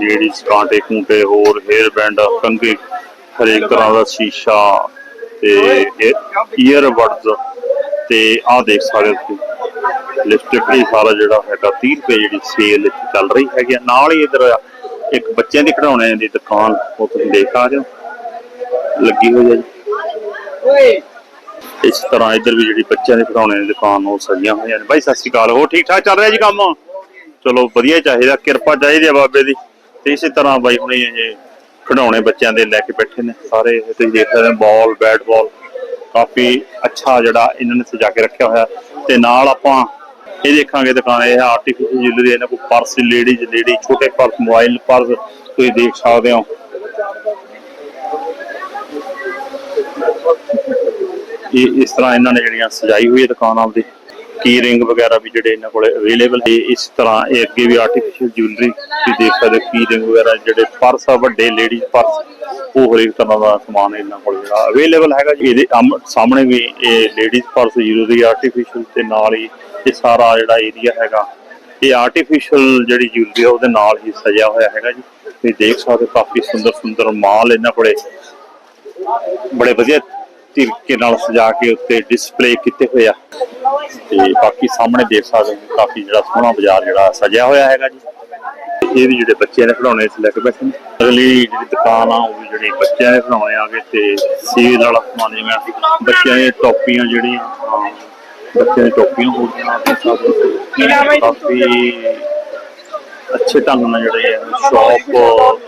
ਲੇਡੀਜ਼ ਕਾਂਟੇ ਕੂੰਟੇ, ਹੋਰ ਹੇਅਰ ਬੈਂਡ ਕੰਗੇ ਹਰੇਕ ਤਰ੍ਹਾਂ ਦਾ ਸ਼ੀਸ਼ਾ ਤੇ ਈਅਰ ਬਡਸ ਤੇ ਆਹ ਦੇਖ ਸਕਦੇ ਹੋ ਤੁਸੀਂ। ਲਿਪਸਟਿਕ ਇਹ ਸਾਰਾ ਜਿਹੜਾ ਹੈਗਾ 30 ਰੁਪਏ ਜਿਹੜੀ ਸੇਲ ਚੱਲ ਰਹੀ ਹੈਗੀ ਆ। ਨਾਲ ਹੀ ਇਧਰ ਇੱਕ ਬੱਚਿਆਂ ਦੇ ਖਿਡੌਣਿਆਂ ਦੀ ਦੁਕਾਨ ਉਹ ਤੁਸੀਂ ਦੇਖ ਸਕਦੇ ਹੋ। ਲੱਗੀ ਹੋਈ ਹੈ ਜੀ। ਓਏ। ਇਸ ਤਰ੍ਹਾਂ ਇੱਧਰ ਵੀ ਜਿਹੜੀ ਬੱਚਿਆਂ ਦੇ ਖਿਡੌਣੇ ਦੀ ਦੁਕਾਨ ਉਹ ਸਜੀਆਂ ਹੋਈਆਂ ਨੇ। ਬਾਈ ਸਤਿ ਸ਼੍ਰੀ ਅਕਾਲ। ਹੋਰ ਠੀਕ ਠਾਕ ਚੱਲ ਰਿਹਾ ਜੀ ਕੰਮ? ਚਲੋ ਵਧੀਆ ਹੀ ਚਾਹੀਦਾ। ਕਿਰਪਾ ਚਾਹੀਦੀ ਆ ਬਾਬੇ ਦੀ। ਤੇ ਇਸੇ ਤਰ੍ਹਾਂ ਬਾਈ ਹੁਣੇ ਇਹ ਖਿਡੌਣੇ ਬੱਚਿਆਂ ਦੇ ਲੈ ਕੇ ਬੈਠੇ ਨੇ। ਸਾਰੇ ਤੁਸੀਂ ਦੇਖ ਸਕਦੇ ਹੋ ਬਾਲ ਬੈਟ ਬਾਲ ਕਾਫੀ ਅੱਛਾ ਜਿਹੜਾ ਇਹਨਾਂ ਨੇ ਸਜਾ ਕੇ ਰੱਖਿਆ ਹੋਇਆ। ਤੇ ਨਾਲ ਆਪਾਂ ਇਹ ਦੇਖਾਂਗੇ ਦੁਕਾਨ ਇਹ ਆਰਟੀਫੀਸ਼ੀਅਲ ਜੁਐਲਰੀ ਇਹਨਾਂ ਕੋਲ ਪਰਸ ਲੇਡੀਜ਼ ਲੇਡੀ ਛੋਟੇ ਪਰਸ ਮੋਬਾਈਲ ਪਰਸ, ਤੁਸੀਂ ਦੇਖ ਸਕਦੇ ਹੋ। ਇਹ ਇਸ ਤਰ੍ਹਾਂ ਇਹਨਾਂ ਨੇ ਜਿਹੜੀਆਂ ਸਜਾਈ ਹੋਈ ਹੈ ਦੁਕਾਨ ਆਪਦੀ ਕੀ ਰਿੰਗ ਵਗੈਰਾ ਵੀ ਜਿਹੜੇ ਇਹਨਾਂ ਕੋਲੇ ਅਵੇਲੇਬਲ ਹੈ ਇਸ ਤਰ੍ਹਾਂ ਇਹ ਅੱਗੇ ਵੀ ਆਰਟੀਫੀਸ਼ੀਅਲ ਜੁਐਲਰੀ ਤੁਸੀਂ ਦੇਖ ਸਕਦੇ ਹੋ, ਕੀ ਰਿੰਗ ਵਗੈਰਾ ਜਿਹੜੇ ਪਰਸ ਆ, ਵੱਡੇ ਲੇਡੀਜ਼ ਪਰਸ। ਉਹ ਹਰੇਕ ਤਰ੍ਹਾਂ ਦਾ ਸਮਾਨ ਇਹਨਾਂ ਕੋਲ ਜਿਹੜਾ ਅਵੇਲੇਬਲ ਹੈਗਾ ਜੀ। ਇਹਦੇ ਸਾਹਮਣੇ ਵੀ ਇਹ ਲੇਡੀਜ਼ ਪਰਸ ਜੁਐਲਰੀ ਆਰਟੀਫੀਸ਼ੀਅਲ ਤੇ ਨਾਲ ਹੀ ਇਹ ਸਾਰਾ ਜਿਹੜਾ ਏਰੀਆ ਹੈਗਾ, ਇਹ ਆਰਟੀਫੀਸ਼ੀਅਲ ਜਿਹੜੀ ਜੁਐਲਰੀ ਆ, ਉਹਦੇ ਨਾਲ ਹੀ ਸਜਿਆ ਹੋਇਆ ਹੈਗਾ ਜੀ। ਤੁਸੀਂ ਦੇਖ ਸਕਦੇ ਕਾਫੀ ਸੁੰਦਰ ਸੁੰਦਰ ਮਾਲ ਇਹਨਾਂ ਕੋਲੇ ਬੜੇ ਵਧੀਆ ਤਰੀਕੇ ਨਾਲ ਸਜਾ ਕੇ ਉੱਤੇ ਡਿਸਪਲੇ ਕੀਤੇ ਹੋਏ ਆ। ਤੇ ਬਾਕੀ ਸਾਹਮਣੇ ਦੇਖ ਸਕਦੇ ਹੋ, ਕਾਫੀ ਜਿਹੜਾ ਸੋਹਣਾ ਬਾਜ਼ਾਰ ਜਿਹੜਾ ਸਜਿਆ ਹੋਇਆ ਹੈਗਾ ਜੀ। ਇਹ ਵੀ ਜਿਹੜੇ ਬੱਚਿਆਂ ਦੇ ਖਿਡੌਣੇ ਇਸ ਲੈ ਕੇ ਬੈਠੇ ਨੇ। ਅਗਲੀ ਜਿਹੜੀ ਦੁਕਾਨ ਆ ਉਹ ਵੀ ਜਿਹੜੀ ਬੱਚਿਆਂ ਦੇ ਖਿਡੌਣੇ ਆ ਗਏ ਤੇ ਸੇਲ ਵਾਲਾ ਸਮਾਨ ਜਿਵੇਂ ਬੱਚਿਆਂ ਦੀਆਂ ਟੋਪੀਆਂ ਜਿਹੜੀਆਂ ਹਾਂ, ਬੱਚਿਆਂ ਦੀਆਂ ਟੋਪੀਆਂ ਹੋ ਗਈਆਂ ਤੇ ਸਭ ਕਾਫੀ ਅੱਛੇ ਢੰਗ ਨਾਲ ਜਿਹੜੇ ਸ਼ਾਪ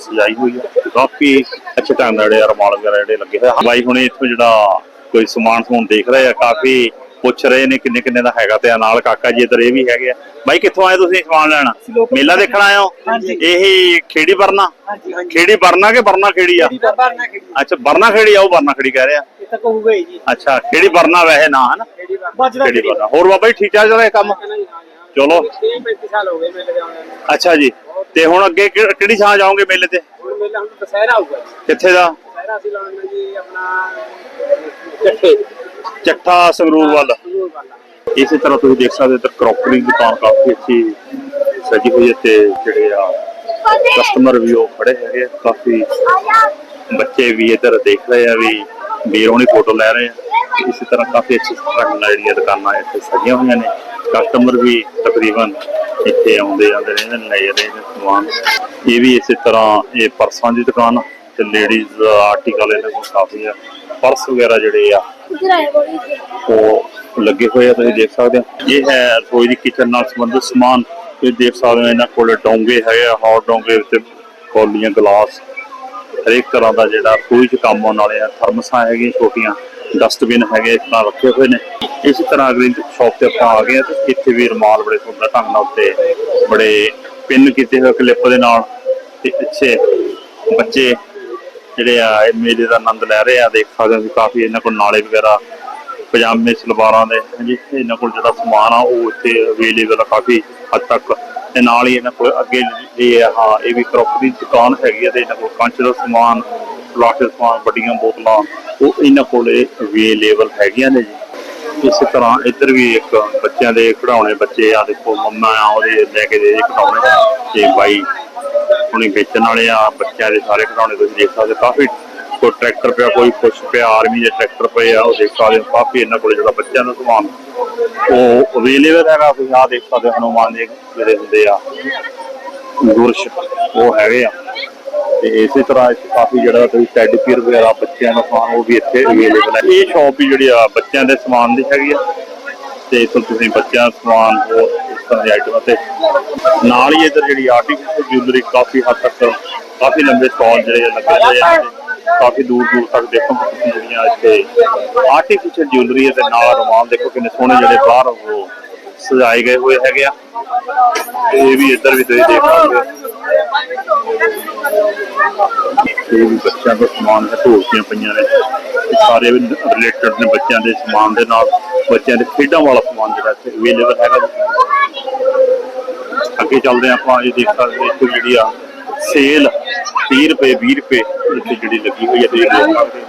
ਸਜਾਈ ਹੋਈ ਹੈ ਕਾਫੀ ਅੱਛੇ ਢੰਗ ਨਾਲ ਜਿਹੜੇ ਰਮਾਲ ਵਗੈਰਾ ਜਿਹੜੇ ਲੱਗੇ ਹੋਏ ਆ। ਬਾਈ ਹੁਣੇ ਇੱਥੋਂ ਜਿਹੜਾ ਕੋਈ ਸਮਾਨ ਸਮੂਨ ਦੇਖ ਰਹੇ ਆ ਕਾਫੀ ਪੁੱਛ ਰਹੇ ਨੇ ਕਿੰਨੇ ਕਿੰਨੇ ਦਾ ਹੈਗਾ ਤੇ ਨਾਲ ਕਾਕਾ ਜੀ ਇੱਧਰ ਇਹ ਵੀ ਹੈਗੇ ਆ। ਬਾਈ ਕਿੱਥੋਂ ਆਏ ਤੁਸੀਂ ਸਮਾਨ ਲੈਣ? ਮੇਲਾ ਦੇਖਣ ਆਏ ਹੋ। ਇਹ ਖੇੜੀ ਵਰਨਾ? ਹਾਂਜੀ ਹਾਂਜੀ। ਖੇੜੀ ਵਰਨਾ ਕਿ ਵਰਨਾ ਖੇੜੀ ਆ? ਅੱਛਾ ਵਰਨਾ ਖੇੜੀ ਆ ਉਹ ਵਰਨਾ ਖੇੜੀ ਕਹਿ ਰਹੇ। ਆ ਇਹ ਤਾਂ ਕਹੂਗਾ ਹੀ ਜੀ। ਅੱਛਾ ਖੇੜੀ ਵਰਨਾ ਵੈਸੇ ਨਾ ਹੈ ਨਾ ਖੇਡੀ ਬਾਬਾ ਖੇੜੀ ਵਰਨਾ। ਹੋਰ ਬਾਬਾ ਜੀ ਠੀਕ ਠਾਕ ਚੱਲ ਰਿਹਾ ਕੰਮ? ਚਲੋ। 35 ਸਾਲ ਹੋ ਗਏ ਮੇਲੇ ਦੇ ਆਉਂਦੇ ਨੂੰ। ਅੱਛਾ ਜੀ। ਤੇ ਹੁਣ ਅੱਗੇ ਕਿਹੜੀ ਥਾਂ ਜਾਓਗੇ ਮੇਲੇ ਤੇ? ਹੁਣ ਮੇਲਾ ਹੁਣ ਦੁਸਹਿਰਾ ਆਊਗਾ ਜੀ। ਕਿੱਥੇ ਦਾ? ਦੁਸਹਿਰਾ ਅਸੀਂ ਲਾਉਣਾ ਜੀ ਆਪਣਾ ਚੱਠੇ ਚੱਠਾ ਸੰਗਰੂਰ ਵੱਲ। ਇਸੇ ਤਰ੍ਹਾਂ ਤੁਸੀਂ ਦੇਖ ਸਕਦੇ ਹੋ ਕਰੋਕਰੀ ਦੀ ਦੁਕਾਨ ਕਾਫੀ ਅੱਛੀ ਸਜੀ ਹੋਈ ਹੈ ਤੇ ਜਿਹੜੇ ਆ ਕਸਟਮਰ ਵੀ ਉਹ ਖੜੇ ਹੈਗੇ ਕਾਫੀ ਬੱਚੇ ਵੀ ਇੱਧਰ ਦੇਖ ਰਹੇ ਆ ਵੀ ਵੀਰੋਂ ਦੀ ਫੋਟੋ ਲੈ ਰਹੇ ਆ। ਇਸੇ ਤਰ੍ਹਾਂ ਕਾਫੀ ਅੱਛੀ ਤਰ੍ਹਾਂ ਨਾਲ ਜਿਹੜੀਆਂ ਦੁਕਾਨਾਂ ਇੱਥੇ ਸਜੀਆਂ ਹੋਈਆਂ ਨੇ। ਕਸਟਮਰ ਵੀ ਤਕਰੀਬਨ ਇੱਥੇ ਆਉਂਦੇ ਜਾਂਦੇ ਰਹਿੰਦੇ ਨੇ, ਲੈ ਰਹੇ ਨੇ ਸਮਾਨ। ਇਹ ਵੀ ਇਸੇ ਤਰ੍ਹਾਂ ਇਹ ਪਰਸਾਂ ਦੀ ਦੁਕਾਨ ਤੇ ਲੇਡੀਜ਼ ਆਰਟੀਕਲ ਇਹਨਾਂ ਕੋਲ ਕਾਫੀ ਆ। ਪਰਸ ਵਗੈਰਾ ਜਿਹੜੇ ਆ ਉਹ ਲੱਗੇ ਹੋਏ ਆ ਤੁਸੀਂ ਦੇਖ ਸਕਦੇ ਹੋ। ਇਹ ਹੈ ਰਸੋਈ ਦੀ ਕਿਚਨ ਨਾਲ ਸੰਬੰਧਿਤ ਸਮਾਨ। ਤੁਸੀਂ ਦੇਖ ਸਕਦੇ ਹੋ ਇਹਨਾਂ ਕੋਲ ਡੋਂਗੇ ਹੈਗੇ ਆ ਹੌਟ ਡੋਂਗੇ ਤੇ ਕੌਲੀਆਂ ਗਲਾਸ। ਹਰੇਕ ਤਰ੍ਹਾਂ ਦਾ ਜਿਹੜਾ ਰਸੋਈ 'ਚ ਕੰਮ ਆਉਣ ਵਾਲੇ ਆ ਥਰਮਸਾਂ ਹੈਗੀਆਂ ਛੋਟੀਆਂ ਡਸਟਬਿਨ ਹੈਗੇ ਇਸ ਤਰ੍ਹਾਂ ਰੱਖੇ ਹੋਏ ਨੇ। ਇਸੇ ਤਰ੍ਹਾਂ ਅਗਲੀ ਸ਼ਾਪ ਤੇ ਆਪਾਂ ਆ ਗਏ ਆ ਤੇ ਇੱਥੇ ਵੀ ਰਮਾਲ ਬੜੇ ਸੁੰਦਰ ਢੰਗ ਨਾਲ ਉੱਤੇ ਬੜੇ ਪਿੰਨ ਕੀਤੇ ਹੋਏ ਕਲਿੱਪ ਦੇ ਨਾਲ। ਤੇ ਅੱਛੇ ਬੱਚੇ ਜਿਹੜੇ ਆ, ਇਹ ਮੇਲੇ ਦਾ ਆਨੰਦ ਲੈ ਰਹੇ ਆ, ਦੇਖ ਸਕਦੇ ਹੋ ਵੀ ਕਾਫੀ ਇਹਨਾਂ ਕੋਲ ਨਾਲੇ ਵਗੈਰਾ, ਪਜਾਮੇ, ਸਲਵਾਰਾਂ ਦੇ, ਹਾਂਜੀ, ਇਹਨਾਂ ਕੋਲ ਜਿਹੜਾ ਸਮਾਨ ਆ, ਉਹ ਇੱਥੇ ਅਵੇਲੇਬਲ ਆ ਕਾਫੀ ਹੱਦ ਤੱਕ। ਤੇ ਨਾਲ ਹੀ ਇਹਨਾਂ ਕੋਲ ਅੱਗੇ ਇਹ ਆ, ਹਾਂ, ਇਹ ਵੀ ਕਰੋਕਰੀ ਦੁਕਾਨ ਹੈਗੀ ਆ ਤੇ ਇਹਨਾਂ ਕੋਲ ਕੰਚ ਦਾ ਸਮਾਨ ਪਲਾਸਟਿਕ ਸਮਾਨ, ਵੱਡੀਆਂ ਬੋਤਲਾਂ, ਉਹ ਇਹਨਾਂ ਕੋਲ ਅਵੇਲੇਬਲ ਹੈਗੀਆਂ ਨੇ ਜੀ। ਇਸੇ ਤਰ੍ਹਾਂ ਇੱਧਰ ਵੀ ਇੱਕ ਬੱਚਿਆਂ ਦੇ ਖਿਡੌਣੇ ਬੱਚੇ ਆ, ਦੇਖੋ ਮੰਮਾ ਆ, ਉਹਦੇ ਲੈ ਕੇ ਦੇ ਖਿਡੌਣੇ। ਤੇ ਬਾਈ ਹੁਣੇ ਵੇਚਣ ਵਾਲੇ ਆ, ਬੱਚਿਆਂ ਦੇ ਸਾਰੇ ਖਿਡੌਣੇ ਤੁਸੀਂ ਦੇਖ ਸਕਦੇ ਹੋ। ਕਾਫੀ ਕੋਈ ਟਰੈਕਟਰ ਪਿਆ, ਕੋਈ ਕੁਛ ਪਿਆ, ਆਰਮੀ ਦੇ ਟਰੈਕਟਰ ਪਏ ਆ, ਉਹ ਦੇਖ ਸਕਦੇ ਹੋ। ਕਾਫੀ ਇਹਨਾਂ ਕੋਲ ਜਿਹੜਾ ਬੱਚਿਆਂ ਦਾ ਸਮਾਨ, ਉਹ ਅਵੇਲੇਬਲ ਹੈਗਾ। ਤੁਸੀਂ ਆ ਦੇਖ ਸਕਦੇ ਹੋ, ਹਨੂਮਾਨ ਦੇ ਜਿਹੜੇ ਹੁੰਦੇ ਆ। ਗੁਰਸ਼ ਉਹ ਹੈਗੇ ਆ। ਤੇ ਇਸੇ ਤਰ੍ਹਾਂ ਇੱਥੇ ਕਾਫੀ ਜਿਹੜਾ ਤੁਸੀਂ ਟੈਡੀ ਪੀਰ ਵਗੈਰਾ ਬੱਚਿਆਂ ਦਾ ਸਮਾਨ ਉਹ ਵੀ ਇੱਥੇ ਅਵੇਲੇਬਲ ਹੈ। ਇਹ ਸ਼ਾਪ ਵੀ ਜਿਹੜੀ ਆ ਬੱਚਿਆਂ ਦੇ ਸਮਾਨ ਦੀ ਹੈਗੀ ਆ। ਤੇ ਇੱਥੋਂ ਤੁਸੀਂ ਬੱਚਿਆਂ ਦਾ ਸਮਾਨ ਹੋਰ ਇਸ ਤਰ੍ਹਾਂ ਦੀ ਆਈਟਮਾਂ ਤੇ ਨਾਲ ਹੀ ਇੱਧਰ ਜਿਹੜੀ ਆਰਟੀਫੀਸ਼ੀਅਲ ਜੁਐਲਰੀ ਕਾਫੀ ਹੱਦ ਤੱਕ ਕਾਫੀ ਲੰਬੇ ਸਟਾਲ ਜਿਹੜੇ ਲੱਗੇ ਹੋਏ ਆ ਕਾਫੀ ਦੂਰ ਦੂਰ ਤੱਕ ਦੇਖੋ ਜਿਹੜੀਆਂ ਇੱਥੇ। ਆਰਟੀਫੀਸ਼ੀਅਲ ਜੁਐਲਰੀ ਦੇ ਨਾਲ ਰੁਮਾਲ ਦੇਖੋ ਕਿੰਨੇ ਸੋਹਣੇ ਜਿਹੜੇ ਬਾਹਰ ਉਹ ਸਜਾਏ ਗਏ ਹੋਏ ਹੈਗੇ ਆ। ਇਹ ਵੀ ਇੱਧਰ ਵੀ ਤੁਸੀਂ ਦੇਖ ਸਕਦੇ ਇਹ ਵੀ ਬੱਚਿਆਂ ਦਾ ਸਮਾਨ ਹੈ ਢੋਲਕੀਆਂ ਪਈਆਂ ਨੇ। ਸਾਰੇ ਰਿਲੇਟਡ ਨੇ ਬੱਚਿਆਂ ਦੇ ਸਮਾਨ ਦੇ ਨਾਲ। ਬੱਚਿਆਂ ਦੇ ਖੇਡਾਂ ਵਾਲਾ ਸਮਾਨ ਜਿਹੜਾ ਇੱਥੇ ਅਵੇਲੇਬਲ ਹੈਗਾ। ਅੱਗੇ ਚੱਲਦੇ ਹਾਂ ਆਪਾਂ, ਇਹ ਦੇਖ ਸਕਦੇ ਇੱਥੇ ਜਿਹੜੀ ਆ ਸੇਲ 30 ਰੁਪਏ 20 ਰੁਪਏ ਇੱਥੇ ਜਿਹੜੀ ਲੱਗੀ ਹੋਈ ਹੈ ਤੁਸੀਂ ਦੇਖ ਸਕਦੇ ਹੋ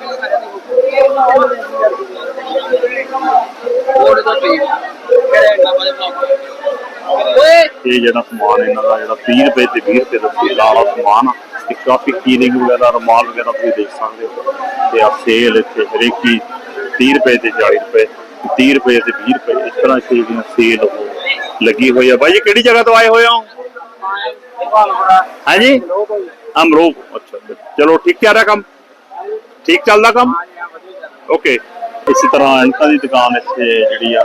ਕੋੜ ਦਾ ਪੀ ਕਿਹੜੇ ਬਾਬਾ ਦੇ ਬਲੌਗ ਓਏ ਇਹ ਜਿਹੜਾ ਸਮਾਨ ਇਹਨਾਂ ਦਾ ਜਿਹੜਾ 30 ਰੁਪਏ ਤੇ 20 ਰੁਪਏ ਦਾ ਸੇਲ ਵਾਲਾ ਸਮਾਨ ਆ। ਤੇ ਕਾਫੀ ਕੀਰਿੰਗ ਵਗੈਰਾ, ਰੁਮਾਲ ਵਗੈਰਾ ਤੁਸੀਂ ਦੇਖ ਸਕਦੇ ਹੋ। ਤੇ ਆ ਸੇਲ ਇੱਥੇ ਹਰੇਕ ਚੀਜ਼ 30 ਰੁਪਏ ਤੇ 40 ਰੁਪਏ 30 ਰੁਪਏ ਤੇ 20 ਰੁਪਏ, ਇਸ ਤਰ੍ਹਾਂ ਸੇਲ ਦੀਆਂ ਸੇਲ ਲੱਗੀ ਹੋਈ ਆ। ਬਾਈ ਕਿਹੜੀ ਜਗ੍ਹਾ ਤੋਂ ਆਏ ਹੋਏ ਹੋ? ਹਾਂਜੀ? ਅਮਰੂਪ ਅੱਛਾ ਚਲੋ ਠੀਕ ਚੱਲ ਰਿਹਾ ਕੰਮ? ਠੀਕ ਚੱਲਦਾ ਕੰਮ? ਓਕੇ। ਇਸੇ ਤਰ੍ਹਾਂ ਐਨਕਾਂ ਦੀ ਦੁਕਾਨ ਇੱਥੇ ਜਿਹੜੀ ਆ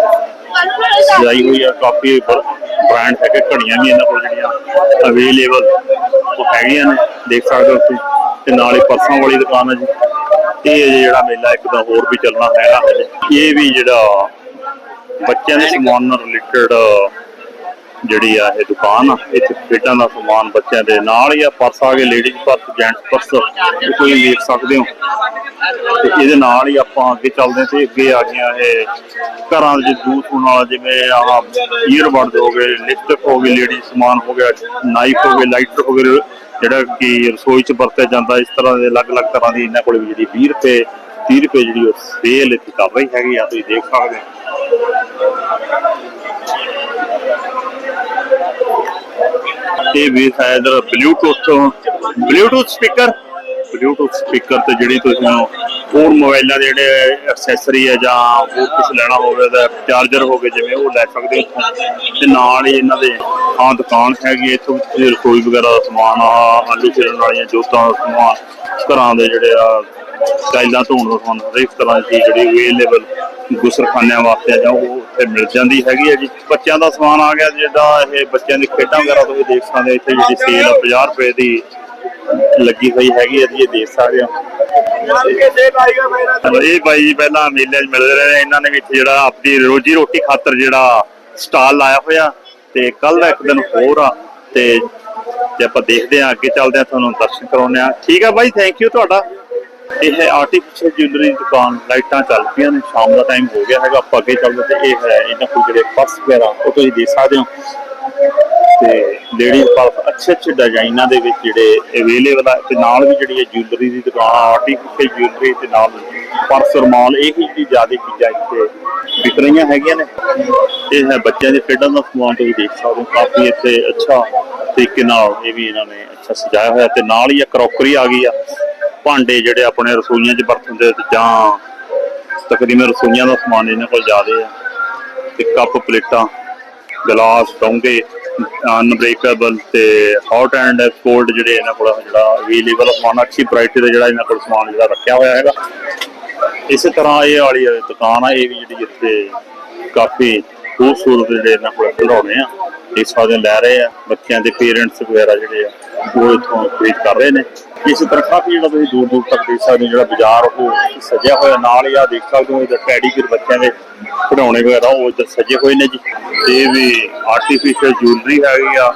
ਸਜਾਈ ਹੋਈ ਆ ਕਾਫੀ ਬ੍ਰਾਂਡ ਹੈਗੇ ਘੜੀਆਂ ਵੀ ਇਹਨਾਂ ਕੋਲ ਜਿਹੜੀਆਂ ਅਵੇਲੇਬਲ ਉਹ ਹੈਗੀਆਂ ਨੇ ਦੇਖ ਸਕਦੇ ਹੋ ਤੁਸੀਂ ਤੇ ਨਾਲ ਹੀ ਪਰਸਾਂ ਵਾਲੀ ਦੁਕਾਨ ਹੈ ਜੀ ਇਹ ਜਿਹੜਾ ਮੇਲਾ ਇੱਕ ਦਾ ਹੋਰ ਵੀ ਚੱਲਣਾ ਹੈਗਾ। ਇਹ ਵੀ ਜਿਹੜਾ ਬੱਚਿਆਂ ਦੇ ਸਮਾਨ ਨਾਲ ਰਿਲੇਟਡ ਜਿਹੜੀ ਆ ਇਹ ਦੁਕਾਨ ਆ ਇੱਥੇ ਖੇਡਾਂ ਦਾ ਸਮਾਨ ਬੱਚਿਆਂ ਦੇ ਨਾਲ ਹੀ ਆ, ਪਰਸ ਆ ਗਏ ਲੇਡੀਜ਼ ਪਰਸ ਜੈਂਟਸ ਪਰਸ, ਇਹ ਵੇਖ ਸਕਦੇ ਹੋ। ਤੇ ਇਹਦੇ ਨਾਲ ਹੀ ਆਪਾਂ ਅੱਗੇ ਚੱਲਦੇ ਤੇ ਅੱਗੇ ਆ ਗਈਆਂ ਇਹ ਘਰਾਂ ਦੇ ਜੂਸ ਹੋਣ ਵਾਲਾ, ਜਿਵੇਂ ਆਹ ਈਅਰਬਡ ਹੋ ਗਏ ਲਿਪਸਟਿਕ ਹੋ ਗਈ ਲੇਡੀ ਸਮਾਨ ਹੋ ਗਿਆ ਨਾਈਫ ਹੋ ਗਏ ਲਾਈਟਰ ਹੋ ਗਏ, ਜਿਹੜਾ ਕਿ ਰਸੋਈ 'ਚ ਵਰਤਿਆ ਜਾਂਦਾ, ਇਸ ਤਰ੍ਹਾਂ ਦੇ ਅਲੱਗ-ਅਲੱਗ ਤਰ੍ਹਾਂ ਦੀ ਇਹਨਾਂ ਕੋਲ ਵੀ ਜਿਹੜੀ 20 ਰੁਪਏ 30 ਰੁਪਏ ਜਿਹੜੀ ਉਹ ਸੇਲ ਇੱਥੇ ਕਰ ਰਹੀ ਹੈਗੀ ਆ, ਤੁਸੀਂ ਦੇਖ ਸਕਦੇ ਹੋ। ਇਹ ਵੀ ਹੈ ਇਧਰ Bluetooth Bluetooth speaker Bluetooth speaker ਤੇ ਜਿਹੜੀ ਤੁਸੀਂ ਹੋਰ ਮੋਬਾਈਲਾਂ ਦੇ ਜਿਹੜੇ ਐਕਸੈਸਰੀ ਹੈ ਜਾਂ ਹੋਰ ਕੁਝ ਲੈਣਾ ਹੋਵੇ ਤਾਂ ਚਾਰਜਰ ਹੋ ਗਏ ਜਿਵੇਂ ਉਹ ਲੈ ਸਕਦੇ ਹੋ ਇੱਥੋਂ। ਤੇ ਨਾਲ ਹੀ ਇਹਨਾਂ ਦੇ ਹਾਂ ਦੁਕਾਨ ਹੈਗੀ ਹੈ, ਇੱਥੋਂ ਤੁਸੀਂ ਰਸੋਈ ਵਗੈਰਾ ਦਾ ਸਮਾਨ ਆ ਆਲੂ ਫੇਰਨ ਵਾਲੀਆਂ ਜੋਤਾਂ ਦਾ ਸਮਾਨ ਘਰਾਂ ਦੇ ਜਿਹੜੇ ਆ ਟਾਈਲਾਂ ਧੋਣ ਦਾ ਸਮਾਨ ਹਰੇਕ ਤਰ੍ਹਾਂ ਦੀ ਜਿਹੜੀ ਅਵੇਲੇਬਲ ਗੁਸਰਖਾਨਿਆਂ ਵਾਸਤੇ ਜਾਂ ਉਹ ਉੱਥੇ ਮਿਲ ਜਾਂਦੀ ਹੈਗੀ ਹੈ ਜੀ। ਬੱਚਿਆਂ ਦਾ ਸਮਾਨ ਆ ਗਿਆ ਜਿੱਦਾਂ ਇਹ ਬੱਚਿਆਂ ਦੀ ਖੇਡਾਂ ਵਗੈਰਾ ਤੁਸੀਂ ਦੇਖ ਸਕਦੇ ਇੱਥੇ ਜਿਹੜੀ ਸੇਲ ਆ 50 ਰੁਪਏ ਦੀ ਲੱਗੀ ਹੋਈ ਹੈਗੀ ਹੈ ਜੀ, ਇਹ ਦੇਖ ਸਕਦੇ ਹੋ ਇਹ ਬਾਈ ਜੀ ਪਹਿਲਾਂ ਮੇਲੇ 'ਚ ਮਿਲਦੇ ਰਹੇ ਇਹਨਾਂ ਨੇ ਵੀ ਇੱਥੇ ਜਿਹੜਾ ਆਪਣੀ ਰੋਜੀ ਰੋਟੀ ਖਾਤਰ ਜਿਹੜਾ ਸਟਾਲ ਲਾਇਆ ਹੋਇਆ ਤੇ ਕੱਲ ਦਾ ਇੱਕ ਦਿਨ ਹੋਰ ਆ ਤੇ ਜੇ ਆਪਾਂ ਦੇਖਦੇ ਆ, ਅੱਗੇ ਚੱਲਦੇ ਆ, ਤੁਹਾਨੂੰ ਦਰਸ਼ਨ ਕਰਾਉਂਦੇ ਆ। ਠੀਕ ਆ ਬਾਈ ਥੈਂਕ ਯੂ ਤੁਹਾਡਾ। ਇਹ ਹੈ ਆਰਟੀਫੀਸ਼ੀਅਲ ਜਿਊਲਰੀ ਦੀ ਦੁਕਾਨ, ਲਾਈਟਾਂ ਚੱਲ ਪਈਆਂ ਨੇ, ਸ਼ਾਮ ਦਾ ਟਾਈਮ ਹੋ ਗਿਆ ਹੈਗਾ, ਆਪਾਂ ਅੱਗੇ ਚੱਲਦੇ ਤੇ ਇਹ ਹੈ, ਇਹਨਾਂ ਕੋਲ ਜਿਹੜੇ ਪਰਸ ਵਗੈਰਾ, ਉਹ ਤੁਸੀਂ ਦੇਖ ਸਕਦੇ ਹੋ। ਤੇ ਲੇਡੀਜ਼ ਪਰਸ ਅੱਛੇ ਅੱਛੇ ਡਿਜ਼ਾਈਨਾਂ ਦੇ ਵਿੱਚ ਜਿਹੜੇ ਅਵੇਲੇਬਲ ਆ, ਤੇ ਨਾਲ ਵੀ ਜਿਹੜੀ ਹੈ ਜਿਊਲਰੀ ਦੀ ਦੁਕਾਨ ਆਰਟੀਫੀਸ਼ੀਅਲ ਜਿਊਲਰੀ ਤੇ ਨਾਲ ਪਰਸ ਰਮਾਲ, ਇਹ ਹੀ ਜ਼ਿਆਦਾ ਚੀਜ਼ਾਂ ਇੱਥੇ ਵਿਕ ਰਹੀਆਂ ਹੈਗੀਆਂ ਨੇ। ਇਹ ਹੈ ਬੱਚਿਆਂ ਦੇ ਖੇਡਾਂ ਦਾ ਸਮਾਨ, ਤੁਸੀਂ ਦੇਖ ਸਕਦੇ ਹੋ, ਕਾਫੀ ਇੱਥੇ ਅੱਛਾ ਤਰੀਕੇ ਨਾਲ ਇਹ ਵੀ ਇਹਨਾਂ ਨੇ ਅੱਛਾ ਸਜਾਇਆ ਹੋਇਆ, ਤੇ ਨਾਲ ਹੀ ਇਹ ਕਰੋਕਰੀ ਆ ਗਈ ਆ। ਭਾਂਡੇ ਜਿਹੜੇ ਆਪਣੇ ਰਸੋਈਆਂ 'ਚ ਵਰਤਦੇ ਤੇ ਜਾਂ ਤਕਰੀਬਨ ਰਸੋਈਆਂ ਦਾ ਸਮਾਨ ਇਹਨਾਂ ਕੋਲ ਜ਼ਿਆਦੇ ਆ। ਤੇ ਕੱਪ ਪਲੇਟਾਂ, ਗਲਾਸ, ਡੋਂਗੇ ਅਨਬ੍ਰੇਕੇਬਲ ਤੇ ਹੌਟ ਐਂਡ ਕੋਲਡ ਜਿਹੜੇ ਇਹਨਾਂ ਕੋਲ ਜਿਹੜਾ ਅਵੇਲੇਬਲ ਸਮਾਨ, ਅੱਛੀ ਵੈਰਾਈਟੀ ਦਾ ਜਿਹੜਾ ਇਹਨਾਂ ਕੋਲ ਸਮਾਨ ਜਿਹੜਾ ਰੱਖਿਆ ਹੋਇਆ ਹੈਗਾ। ਇਸੇ ਤਰ੍ਹਾਂ ਇਹ ਵਾਲੀ ਦੁਕਾਨ ਆ, ਇਹ ਵੀ ਜਿਹੜੀ ਇੱਥੇ ਕਾਫੀ ਖੂਬਸੂਰਤ ਜਿਹੜੇ ਇਹਨਾਂ ਕੋਲ ਖਿਡੌਣੇ ਆ। ਇਹ ਸਾਰੇ ਲੈ ਰਹੇ ਆ, ਬੱਚਿਆਂ ਦੇ ਪੇਰੈਂਟਸ ਵਗੈਰਾ ਜਿਹੜੇ ਆ। ਉਹ ਇੱਥੋਂ ਖਰੀਦ ਕਰ ਰਹੇ ਨੇ। ਇਸੇ ਤਰ੍ਹਾਂ ਕਾਫੀ ਜਿਹੜਾ ਤੁਸੀਂ ਦੂਰ ਦੂਰ ਤੱਕ ਦੇਖ ਸਕਦੇ ਹੋ, ਜਿਹੜਾ ਬਾਜ਼ਾਰ ਉਹ ਸਜਿਆ ਹੋਇਆ ਨਾਲ ਹੀ ਆ, ਦੇਖ ਸਕਦੇ ਹੋ, ਇਹਦਾ ਟੈਡੀਗਰ ਬੱਚਿਆਂ ਦੇ ਖਿਡੌਣੇ ਵਗੈਰਾ ਉਹ ਇੱਧਰ ਸਜੇ ਹੋਏ ਨੇ ਜੀ। ਇਹ ਵੀ ਆਰਟੀਫੀਸ਼ੀਅਲ ਜੁਐਲਰੀ ਹੈਗੀ ਆ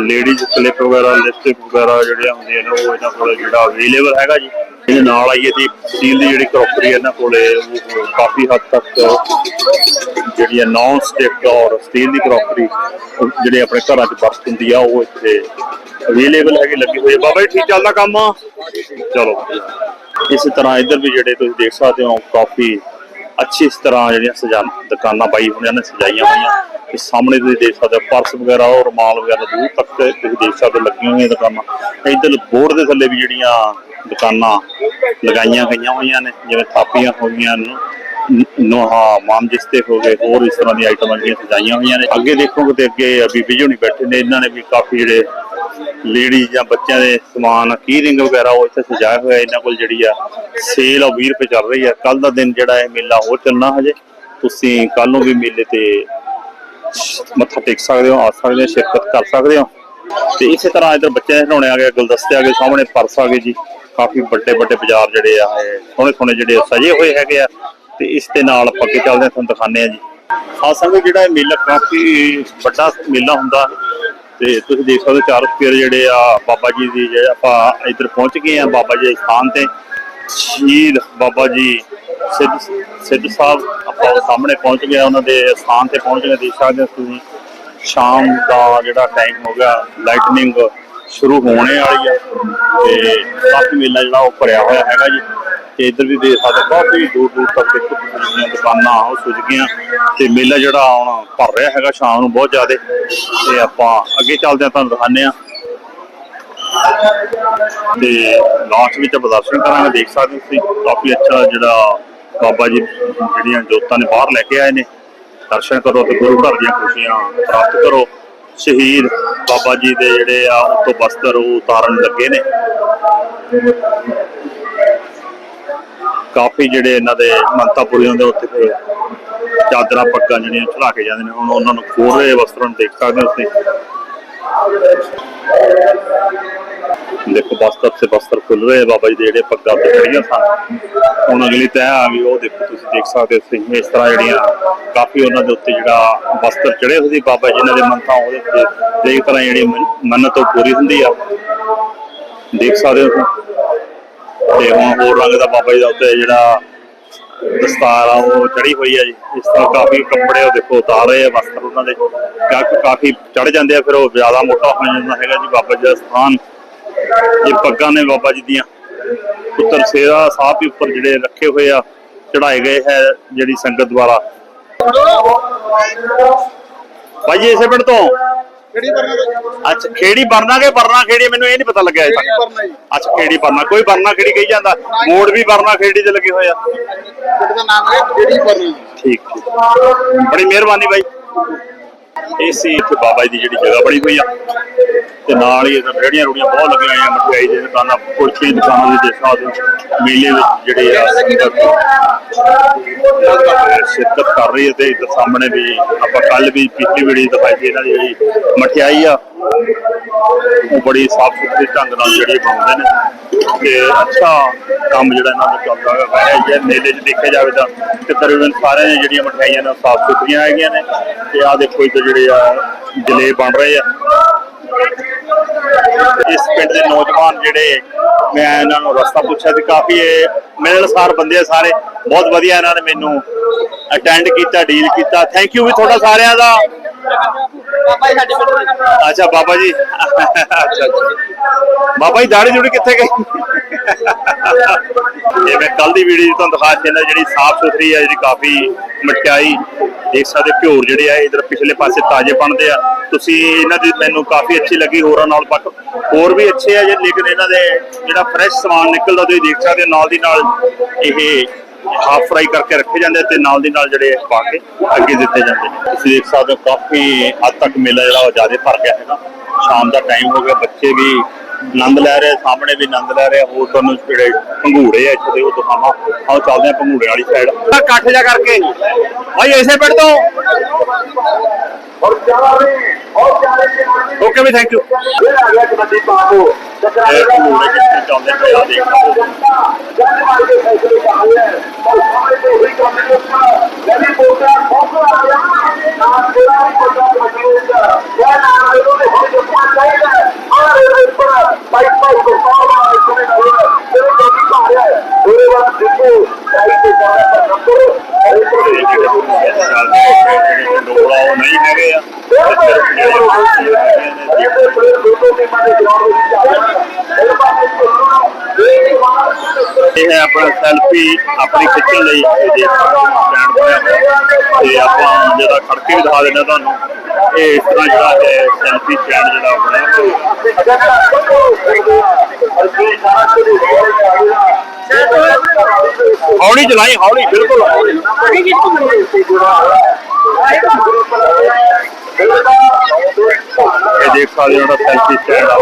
ਲੇਡੀਜ਼ ਕਲਿੱਪ ਵਗੈਰਾ ਲਿਪਸਟਿਕ ਵਗੈਰਾ ਜਿਹੜੀਆਂ ਹੁੰਦੀਆਂ ਨੇ, ਉਹ ਇਹਨਾਂ ਕੋਲ ਜਿਹੜਾ ਅਵੇਲੇਬਲ ਹੈਗਾ ਜੀ। ਇਹਦੇ ਨਾਲ ਆਈਏ ਤੇ ਸਟੀਲ ਦੀ ਜਿਹੜੀ ਕਰੋਕਰੀ ਇਹਨਾਂ ਕੋਲੇ, ਉਹ ਕਾਫੀ ਹੱਦ ਤੱਕ ਜਿਹੜੀ ਨੌਨ ਸਟਿਕ ਔਰ ਸਟੀਲ ਦੀ ਕਰੋਕਰੀ ਜਿਹੜੇ ਆਪਣੇ ਘਰਾਂ 'ਚ ਵਰਤ ਹੁੰਦੀ ਆ, ਉਹ ਇੱਥੇ ਅਵੇਲੇਬਲ ਹੈਗੀ, ਲੱਗੀ ਹੋਈ ਬਾਬਾ ਜੀ, ਠੀਕ ਚੱਲਦਾ ਕੰਮ? ਚਲੋ। ਇਸੇ ਤਰ੍ਹਾਂ ਇੱਧਰ ਵੀ ਜਿਹੜੇ ਤੁਸੀਂ ਦੇਖ ਸਕਦੇ ਹੋ, ਕਾਫੀ ਅੱਛੀ ਇਸ ਤਰ੍ਹਾਂ ਜਿਹੜੀਆਂ ਸਜਾ ਦੁਕਾਨਾਂ ਬਾਈ ਹੋਣੀਆਂ ਨੇ, ਸਜਾਈਆਂ ਹੋਈਆਂ ਤੇ ਸਾਹਮਣੇ ਤੁਸੀਂ ਦੇਖ ਸਕਦੇ ਹੋ, ਪਰਸ ਵਗੈਰਾ ਔਰ ਰੁਮਾਲ ਵਗੈਰਾ ਦੂਰ ਤੱਕ ਤੁਸੀਂ ਦੇਖ ਸਕਦੇ ਹੋ ਲੱਗੀਆਂ ਹੋਈਆਂ ਦੁਕਾਨਾਂ। ਇੱਧਰ ਬੋਰਡ ਦੇ ਥੱਲੇ ਵੀ ਜਿਹੜੀਆਂ ਦੁਕਾਨਾਂ ਲਗਾਈਆਂ ਗਈਆਂ ਹੋਈਆਂ ਨੇ, ਜਿਵੇਂ ਥਾਪੀਆਂ ਹੋ ਗਈਆਂ ਨ- ਨੋਹਾ ਮਾਮਜਿਸਤੇ ਹੋ ਗਏ, ਹੋਰ ਇਸ ਤਰ੍ਹਾਂ ਦੀਆਂ ਆਈਟਮਾਂ ਜਿਹੜੀਆਂ ਸਜਾਈਆਂ ਹੋਈਆਂ ਨੇ। ਅੱਗੇ ਦੇਖੋਗੇ ਤੇ ਅੱਗੇ ਬੀਬੀ ਜੀ ਹੁਣੀ ਬੈਠੇ ਨੇ, ਇਹਨਾਂ ਨੇ ਵੀ ਕਾਫੀ ਜਿਹੜੇ ਲੇਡੀਜ਼ ਜਾਂ ਬੱਚਿਆਂ ਦੇ ਸਮਾਨ ਕੀ ਰਿੰਗ ਵਗੈਰਾ ਉਹ ਇੱਥੇ ਸਜਾਇਆ ਹੋਇਆ ਇਹਨਾਂ ਕੋਲ ਜਿਹੜੀ ਆ ਸੇਲ ਉਹ 20 ਰੁਪਏ ਚੱਲ ਰਹੀ ਆ। ਕੱਲ ਦਾ ਦਿਨ ਜਿਹੜਾ ਇਹ ਮੇਲਾ ਹੋਰ ਚੱਲਣਾ ਹਜੇ। ਤੁਸੀਂ ਕੱਲ ਨੂੰ ਵੀ ਮੇਲੇ ਤੇ ਮੱਥਾ ਟੇਕ ਸਕਦੇ ਹੋ, ਆ ਸਕਦੇ ਹੋ, ਸ਼ਿਰਕਤ ਕਰ ਸਕਦੇ ਹੋ। ਤੇ ਇਸੇ ਤਰ੍ਹਾਂ ਇਧਰ ਬੱਚਿਆਂ ਦੇ ਖਿਡੌਣੇ ਆ ਗਏ, ਗੁਲਦਸਤੇ ਆ ਗਏ, ਸਾਹਮਣੇ ਪਰਸ ਆ ਗਏ ਜੀ। ਕਾਫੀ ਵੱਡੇ ਵੱਡੇ ਬਾਜ਼ਾਰ ਜਿਹੜੇ ਆ ਸੋਹਣੇ ਸੋਹਣੇ ਜਿਹੜੇ ਆ ਸਜੇ ਹੋਏ ਹੈਗੇ ਆ। ਤੇ ਇਸ ਦੇ ਨਾਲ ਆਪਾਂ ਅੱਗੇ ਚੱਲਦੇ ਹਾਂ, ਤੁਹਾਨੂੰ ਦਿਖਾਉਂਦੇ ਆ ਜੀ। ਖਾਸ ਸੰਗਤ ਜਿਹੜਾ ਇਹ ਮੇਲਾ ਕਾਫੀ ਵੱਡਾ ਮੇਲਾ ਹੁੰਦਾ ਤੇ ਤੁਸੀਂ ਦੇਖ ਸਕਦੇ ਹੋ ਚਾਰ ਸਪੀਅਰ ਜਿਹੜੇ ਆ ਬਾਬਾ ਜੀ ਦੀ ਜਿਹੜੇ ਆਪਾਂ ਇੱਧਰ ਪਹੁੰਚ ਗਏ ਆ ਬਾਬਾ ਜੀ ਦੇ ਸਥਾਨ ਤੇ। ਸ਼ਹੀਦ ਬਾਬਾ ਜੀ ਸਿੱਧ ਸਿੱਧ ਸਾਹਿਬ, ਆਪਾਂ ਉਹ ਸਾਹਮਣੇ ਪਹੁੰਚ ਗਏ ਉਹਨਾਂ ਦੇ ਸਥਾਨ ਤੇ ਪਹੁੰਚ ਗਏ ਦੇਖ ਸਕਦੇ ਹੋ ਤੁਸੀਂ, ਸ਼ਾਮ ਦਾ ਜਿਹੜਾ ਟਾਈਮ ਹੋ ਗਿਆ ਲਾਈਟਨਿੰਗ ਸ਼ੁਰੂ ਹੋਣੇ ਵਾਲੀ ਹੈ ਤੇ ਕਾਫੀ ਮੇਲਾ ਜਿਹੜਾ ਉਹ ਭਰਿਆ ਹੋਇਆ ਹੈਗਾ ਜੀ। ਤੇ ਇੱਧਰ ਵੀ ਦੇਖ ਸਕਦੇ ਹੋ ਕਾਫੀ ਦੂਰ ਦੂਰ ਤੱਕ ਦੇਖੋ ਜਿਹੜੀਆਂ ਦੁਕਾਨਾਂ ਉਹ ਸੁੱਜ ਗਈਆਂ ਤੇ ਮੇਲਾ ਜਿਹੜਾ ਹੁਣ ਭਰ ਰਿਹਾ ਹੈਗਾ ਸ਼ਾਮ ਨੂੰ ਬਹੁਤ ਜ਼ਿਆਦਾ ਤੇ ਆਪਾਂ ਅੱਗੇ ਚੱਲਦੇ ਹਾਂ, ਤੁਹਾਨੂੰ ਦਿਖਾਉਂਦੇ ਆ ਤੇ ਲਾਸਟ ਵਿੱਚ ਆਪਾਂ ਦਰਸ਼ਨ ਕਰਾਂਗੇ, ਦੇਖ ਸਕਦੇ ਹੋ ਤੁਸੀਂ, ਕਾਫੀ ਅੱਛਾ ਜਿਹੜਾ ਬਾਬਾ ਜੀ ਜਿਹੜੀਆਂ ਜੋਤਾਂ ਨੇ ਬਾਹਰ ਲੈ ਕੇ ਆਏ ਨੇ। ਦਰਸ਼ਨ ਕਰੋ ਤੇ ਗੁਰੂ ਘਰ ਦੀਆਂ ਖੁਸ਼ੀਆਂ ਪ੍ਰਾਪਤ ਕਰੋ। ਸ਼ਹੀਦ ਬਾਬਾ ਜੀ ਦੇ ਜਿਹੜੇ ਆ ਤੋਂ ਬਸਤਰ ਉਹ ਉਤਾਰਨ ਲੱਗੇ ਨੇ। ਕਾਫੀ ਜਿਹੜੇ ਇਹਨਾਂ ਦੇ ਮੰਨਤਾਂ ਪੂਰੀਆਂ ਹੁੰਦੇ ਉੱਥੇ ਫਿਰ ਚਾਦਰਾਂ ਪੱਗਾਂ ਜਿਹੜੀਆਂ ਚੜਾ ਕੇ ਜਾਂਦੇ ਨੇ, ਹੁਣ ਉਹਨਾਂ ਨੂੰ ਖੋਲ ਰਹੇ ਵਸਤਰਾਂ ਨੂੰ ਦੇਖ ਸਕਦੇ ਹੋ ਤੁਸੀਂ। ਦੇਖੋ ਬਸਤਰ ਸੇ ਬਸਤਰ ਖੁੱਲ ਰਹੇ ਬਾਬਾ ਜੀ ਦੇ ਜਿਹੜੇ ਪੱਗਾਂ ਤੇ ਖੜੀਆਂ ਸਨ। ਹੁਣ ਅਗਲੀ ਤੈਅ ਆ ਗਈ, ਉਹ ਦੇਖੋ ਤੁਸੀਂ ਦੇਖ ਸਕਦੇ ਹੋ ਤੁਸੀਂ, ਇਸ ਤਰ੍ਹਾਂ ਜਿਹੜੀਆਂ ਕਾਫੀ ਉਹਨਾਂ ਦੇ ਉੱਤੇ ਜਿਹੜਾ ਬਸਤਰ ਚੜੇ ਹੋਏ ਸੀ, ਬਾਬਾ ਜੀ ਇਹਨਾਂ ਦੇ ਮੰਤਾਂ ਉਹਦੇ ਉੱਤੇ, ਦੇਖ ਤਰ੍ਹਾਂ ਜਿਹੜੀ ਮੰਨਤ ਉਹ ਪੂਰੀ ਹੁੰਦੀ ਆ। ਦੇਖ ਸਕਦੇ ਹੋ ਤੁਸੀਂ। ਤੇ ਹੁਣ ਹੋਰ ਰੰਗ ਦਾ ਬਾਬਾ ਜੀ ਦਾ ਉੱਤੇ ਜਿਹੜਾ ਦਸਤਾਰ ਆ, ਉਹ ਚੜੀ ਹੋਈ ਹੈ ਜੀ। ਇਸ ਤਰ੍ਹਾਂ ਕਾਫੀ ਕੱਪੜੇ ਉਹ ਦੇਖੋ ਉਤਾਰ ਰਹੇ ਆ, ਵਸਤਰ ਉਹਨਾਂ ਦੇ। ਕਾਫੀ ਚੜ ਜਾਂਦੇ ਆ, ਫਿਰ ਉਹ ਜ਼ਿਆਦਾ ਮੋਟਾ ਹੋ ਜਾਂਦਾ ਹੈਗਾ ਜੀ ਬਾਬਾ ਜੀ ਦਾ ਸਥਾਨ। ਇਹ ਪੱਗਾਂ ਨੇ ਬਾਬਾ ਜੀ ਦੀਆਂ। ਪੁੱਤਰ ਸੇਵਾ ਸਾਹਿਬ ਵੀ ਉੱਪਰ ਜਿਹੜੇ ਰੱਖੇ ਹੋਏ ਆ ਚੜਾਏ ਗਏ ਹੈ ਜਿਹੜੀ ਸੰਗਤ ਦੁਆਰਾ। ਭਾਈ ਜੀ, ਇਸੇ ਪਿੰਡ ਤੋਂ? ਕਿਹੜੀ ਅੱਛਾ ਖੇੜੀ ਬਰਨਾ ਕੇ ਬਰਨਾ ਖੇੜੀ ਮੈਨੂੰ ਇਹ ਨਹੀਂ ਪਤਾ ਲੱਗਿਆ ਅਜੇ ਤੱਕ। ਅੱਛਾ ਖੇੜੀ ਬਰਨਾ ਕੋਈ ਬਰਨਾ ਖੇੜੀ ਕਹੀ ਜਾਂਦਾ। ਮੋੜ ਵੀ ਬਰਨਾ ਖੇੜੀ ਤੇ ਲੱਗੇ ਹੋਏ ਆ। ਨਾਮ ਹੈ ਠੀਕ। ਬੜੀ ਮਿਹਰਬਾਨੀ ਬਾਈ। ਇਹ ਇੱਥੇ ਬਾਬਾ ਜੀ ਦੀ ਜਿਹੜੀ ਜਗ੍ਹਾ ਬਣੀ ਹੋਈ ਆ। ਤੇ ਨਾਲ ਹੀ ਇੱਧਰ ਰੇੜੀਆਂ ਰੂੜੀਆਂ ਬਹੁਤ ਲੱਗੀਆਂ ਹੋਈਆਂ, ਮਠਿਆਈ ਦੇ ਦੁਕਾਨਾਂ, ਕੁਲਚੇ ਦੁਕਾਨਾਂ ਦੀ ਦੇਖ ਸਕਦੇ ਮੇਲੇ ਵਿੱਚ ਜਿਹੜੇ ਆ ਸ਼ਿਰਕਤ ਕਰ ਰਹੀ ਹੈ ਤੇ ਇੱਧਰ ਸਾਹਮਣੇ ਵੀ ਆਪਾਂ ਕੱਲ ਵੀ ਪਿਛਲੀ ਵੀਡੀਓ ਦਿਖਾਈ ਸੀ ਇਹਨਾਂ ਦੀ ਜਿਹੜੀ ਮਠਿਆਈ ਆ, ਉਹ ਬੜੀ ਸਾਫ਼ ਸੁਥਰੀ ਢੰਗ ਨਾਲ ਜਿਹੜੀ ਬਣਾਉਂਦੇ ਨੇ। ਤੇ ਅੱਛਾ ਕੰਮ ਜਿਹੜਾ ਇਹਨਾਂ ਦਾ ਚੱਲਦਾ ਹੈਗਾ ਹੈ ਜੇ ਮੇਲੇ 'ਚ ਦੇਖਿਆ ਜਾਵੇ ਤਾਂ ਤਕਰੀਬਨ ਸਾਰਿਆਂ ਦੀਆਂ ਜਿਹੜੀਆਂ ਮਠਿਆਈਆਂ ਨੇ ਸਾਫ਼ ਸੁਥਰੀਆਂ ਹੈਗੀਆਂ ਨੇ। ਤੇ ਆਹ ਦੇਖੋ ਇੱਧਰ ਜਿਹੜੇ ਆ ਜਲੇ ਬਣ ਰਹੇ ਆ। ਇਸ ਪਿੰਡ ਦੇ ਨੌਜਵਾਨ ਜਿਹੜੇ, ਮੈਂ ਇਹਨਾਂ ਨੂੰ ਰਸਤਾ ਪੁੱਛਿਆ ਤੇ ਕਾਫੀ ਇਹ ਮਿਲਣਸਾਰ ਬੰਦੇ ਆ ਸਾਰੇ। ਬਹੁਤ ਵਧੀਆ ਇਹਨਾਂ ਨੇ ਮੈਨੂੰ ਅਟੈਂਡ ਕੀਤਾ ਡੀਲ ਕੀਤਾ। ਥੈਂਕ ਯੂ ਵੀ ਤੁਹਾਡਾ ਸਾਰਿਆਂ ਦਾ। ਬਾਬਾ ਜੀ, ਸਾਡੇ ਪਿੰਡ ਅੱਛਾ, ਬਾਬਾ ਜੀ। ਅੱਛਾ ਬਾਬਾ ਜੀ, ਦਾੜੀ ਜੁੜੀ ਕਿੱਥੇ ਗਈ? ਇਹ ਮੈਂ ਕੱਲ ਦੀ ਵੀਡੀਓ ਤੁਹਾਨੂੰ ਦਿਖਾ ਚੰਦਾ ਜਿਹੜੀ ਸਾਫ਼ ਸੁਥਰੀ ਹੈ ਜਿਹੜੀ ਕਾਫੀ ਮਠਿਆਈ ਦੇਖ ਸਕਦੇ ਘਿਓਰ ਜਿਹੜੇ ਆ, ਇਧਰ ਪਿਛਲੇ ਪਾਸੇ ਤਾਜ਼ੇ ਬਣਦੇ ਆ। ਤੁਸੀਂ ਇਹਨਾਂ ਦੀ ਮੈਨੂੰ ਕਾਫੀ ਅੱਛੀ ਲੱਗੀ, ਹੋਰਾਂ ਨਾਲ ਬਟ ਹੋਰ ਵੀ ਅੱਛੇ ਆ ਜੇ, ਲੇਕਿਨ ਇਹਨਾਂ ਦੇ ਜਿਹੜਾ ਫਰੈਸ਼ ਸਮਾਨ ਨਿਕਲਦਾ, ਤੁਸੀਂ ਦੇਖ ਸਕਦੇ ਹੋ, ਨਾਲ ਦੀ ਨਾਲ ਇਹ ਹਾਫ ਫਰਾਈ ਕਰਕੇ ਰੱਖੇ ਜਾਂਦੇ ਤੇ ਨਾਲ ਦੀ ਨਾਲ ਜਿਹੜੇ ਪਾ ਕੇ ਅੱਗੇ ਦਿੱਤੇ ਜਾਂਦੇ ਨੇ। ਤੁਸੀਂ ਦੇਖ ਸਕਦੇ ਹੋ ਕਾਫੀ ਹੱਦ ਤੱਕ ਮੇਲਾ ਜਿਹੜਾ ਉਹ ਜ਼ਿਆਦਾ ਭਰ ਗਿਆ ਹੈਗਾ। ਸ਼ਾਮ ਦਾ ਟਾਈਮ ਹੋ ਗਿਆ ਬੱਚੇ ਵੀ ਆਨੰਦ ਲੈ ਰਹੇ ਸਾਹਮਣੇ ਵੀ ਆਨੰਦ ਲੈ ਰਹੇ। ਹੋਰ ਤੁਹਾਨੂੰ ਜਿਹੜੇ ਭੰਗੂੜੇ ਆ ਇੱਥੇ ਦੇ ਉਹ ਦਿਖਾਵਾਂ। ਆਓ ਚੱਲਦੇ ਆ ਭੰਗੂੜੇ ਵਾਲੀ ਸਾਈਡ ਇਕੱਠ ਜਾ ਕਰਕੇ। ਭਾਈ ਇਸੇ ਪਿੰਡ ਤੋਂ। ਓਕੇ ਵੀ ਥੈਂਕ ਯੂ ਇਹ ਭੰਗੂੜੇ ਕਿੱਥੇ ਚੱਲਦੇ ਪਏ ਆ ਦੇਖ ਸਕਦੇ ਹੋ। ਉਹ ਨਹੀਂ ਹੈਗੇ ਆ ਇਹ ਹੈ ਆਪਣਾ ਸੈਲਫੀ ਆਪਣੀ ਖਿੱਚਣ ਲਈ ਇਹ ਸਟੈਂਡ ਹੋਇਆ। ਤੇ ਆਪਾਂ ਜਿਹੜਾ ਖੜਕੇ ਵੀ ਦਿਖਾ ਦਿੰਦੇ ਤੁਹਾਨੂੰ, ਇਹ ਇਸ ਤਰ੍ਹਾਂ ਜਿਹੜਾ ਹੈ ਸੈਲਫੀ ਸਟੈਂਡ ਜਿਹੜਾ ਬਣਿਆ ਹੋਇਆ। ਹੌਲੀ ਚਲਾਈ ਹੌਲੀ ਬਿਲਕੁਲ ਹੌਲੀ। ਇਹ ਦੇਖ ਸਕਦੇ ਹੋ ਜਿਹੜਾ ਸੈਲਫੀ ਸਟੈਂਡ ਆ।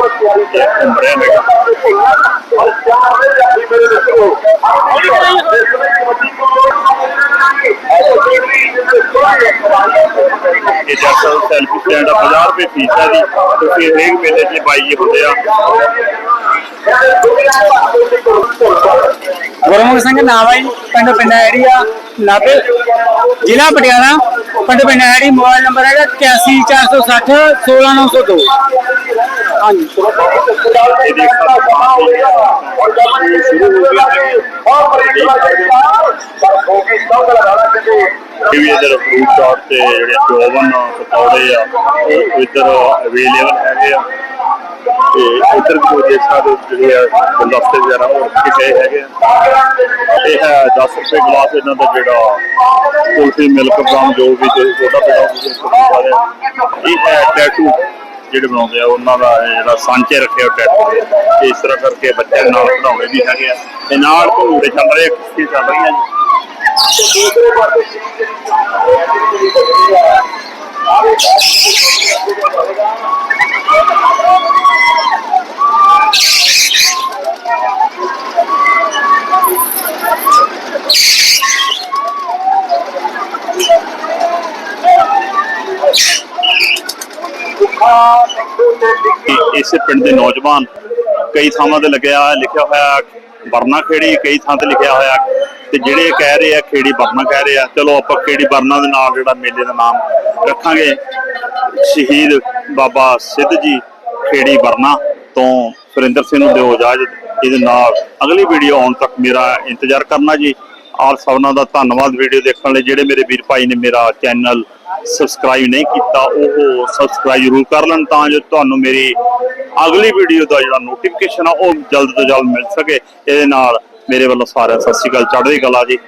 ਇਹ ਘੁੰਮ ਰਿਹਾ ਹੈਗਾ ਇਹ ਜੱਸਲ ਸੈਲਫੀ ਸਟੈਂਡ ਆ 50 ਰੁਪਏ ਫੀਸ ਹੈ ਦੀ ਤੁਸੀਂ ਹਰੇਕ ਮੇਲੇ 'ਚ ਬਾਈ ਜੀ ਹੁੰਦੇ ਆ। ਗੁਰਮੁਖ ਸਿੰਘ ਨਾਮ ਹੈ ਪਿੰਡ ਪਿੰਡਾੜੀ ਨਾਭੇ ਜ਼ਿਲ੍ਹਾ ਪਟਿਆਲਾ, ਪਿੰਡ ਪਿੰਡਾੜੀ, ਮੋਬਾਈਲ ਨੰਬਰ ਹੈਗਾ 81460 16902 ਹਾਂਜੀ। ਇਹ ਵੀ ਇਧਰ ਫਰੂਟ ਚਾਟ ਤੇ ਜਿਹੜੇ ਚੋਵਨ ਪਕੌੜੇ ਆ ਉਹ ਇਧਰ ਅਵੇਲੇਬਲ ਹੈਗੇ ਆ। ਤੇ ਇਧਰ ਵੀ ਦੇਖ ਸਕਦੇ ਜਿਹੜੇ ਆ ਗੁਲਦਸਤੇ ਵਗੈਰਾ ਉਹ ਰੱਖੇ ਹੈਗੇ ਇਹ ਹੈ 10 ਰੁਪਏ ਗਲਾਸ ਇਹਨਾਂ ਦਾ ਜਿਹੜਾ ਕੁਲਫੀ ਮਿਲਕ ਬਰਾਉਨ ਜੋ ਵੀ ਤੁਸੀਂ ਛੋਟਾ ਪਜਾਉਂਦੇ ਇਹ ਹੈ ਟੈਟੂ ਜਿਹੜੇ ਬਣਾਉਂਦੇ ਆ ਉਹਨਾਂ ਦਾ ਜਿਹੜਾ ਸਾਂਚੇ ਰੱਖਿਆ ਟੈਟੂ ਦੇ ਇਸ ਤਰ੍ਹਾਂ ਕਰਕੇ ਬੱਚਿਆਂ ਨਾਲ ਪੜਾਉਣੇ ਵੀ ਹੈਗੇ ਆ। ਤੇ ਨਾਲ ਘੋੜੇ ਚੱਲ ਰਹੇ ਆ, ਚੱਲ ਰਹੀਆਂ ਜੀ। ਕਿ ਇਸੇ ਪਿੰਡ ਦੇ ਨੌਜਵਾਨ ਕਈ ਥਾਵਾਂ ਤੇ ਲੱਗਿਆ ਲਿਖਿਆ ਹੋਇਆ, ਵਰਨਾ ਖੇੜੀ ਕਈ ਥਾਂ ਤੇ ਲਿਖਿਆ ਹੋਇਆ ਤੇ ਜਿਹੜੇ ਕਹਿ ਰਹੇ ਆ, ਖੇੜੀ ਵਰਨਾ ਕਹਿ ਰਹੇ ਆ। ਚਲੋ ਆਪਾਂ ਖੇੜੀ ਵਰਨਾ ਦੇ ਨਾਲ ਜਿਹੜਾ ਮੇਲੇ ਦਾ ਨਾਮ ਰੱਖਾਂਗੇ। ਸ਼ਹੀਦ ਬਾਬਾ ਸਿੱਧ ਜੀ ਖੇੜੀ ਵਰਨਾ ਤੋਂ ਸੁਰਿੰਦਰ ਸਿੰਘ ਨੂੰ ਦਿਓ ਇਜਾਜ਼ਤ। ਇਹਦੇ ਨਾਲ ਅਗਲੀ ਵੀਡੀਓ ਆਉਣ ਤੱਕ ਮੇਰਾ ਇੰਤਜ਼ਾਰ ਕਰਨਾ ਜੀ। ਆਪ ਸਭਨਾਂ ਦਾ ਧੰਨਵਾਦ ਵੀਡੀਓ ਦੇਖਣ ਲਈ। ਜਿਹੜੇ ਮੇਰੇ ਵੀਰ ਭਾਈ ਨੇ ਮੇਰਾ ਚੈਨਲ ਸਬਸਕ੍ਰਾਈਬ ਨਹੀਂ ਕੀਤਾ, ਉਹ ਸਬਸਕ੍ਰਾਈਬ ਜ਼ਰੂਰ ਕਰ ਲੈਣ ਤਾਂ ਜੋ ਤੁਹਾਨੂੰ ਮੇਰੀ ਅਗਲੀ ਵੀਡੀਓ ਦਾ ਜਿਹੜਾ ਨੋਟੀਫਿਕੇਸ਼ਨ ਆ, ਉਹ ਜਲਦ ਤੋਂ ਜਲਦ ਮਿਲ ਸਕੇ। ਇਹਦੇ ਨਾਲ ਮੇਰੇ ਵੱਲੋਂ ਸਾਰਿਆਂ ਸਤਿ ਸ਼੍ਰੀ ਅਕਾਲ। ਚੜ੍ਹਦੀ ਕਲਾ ਜੀ।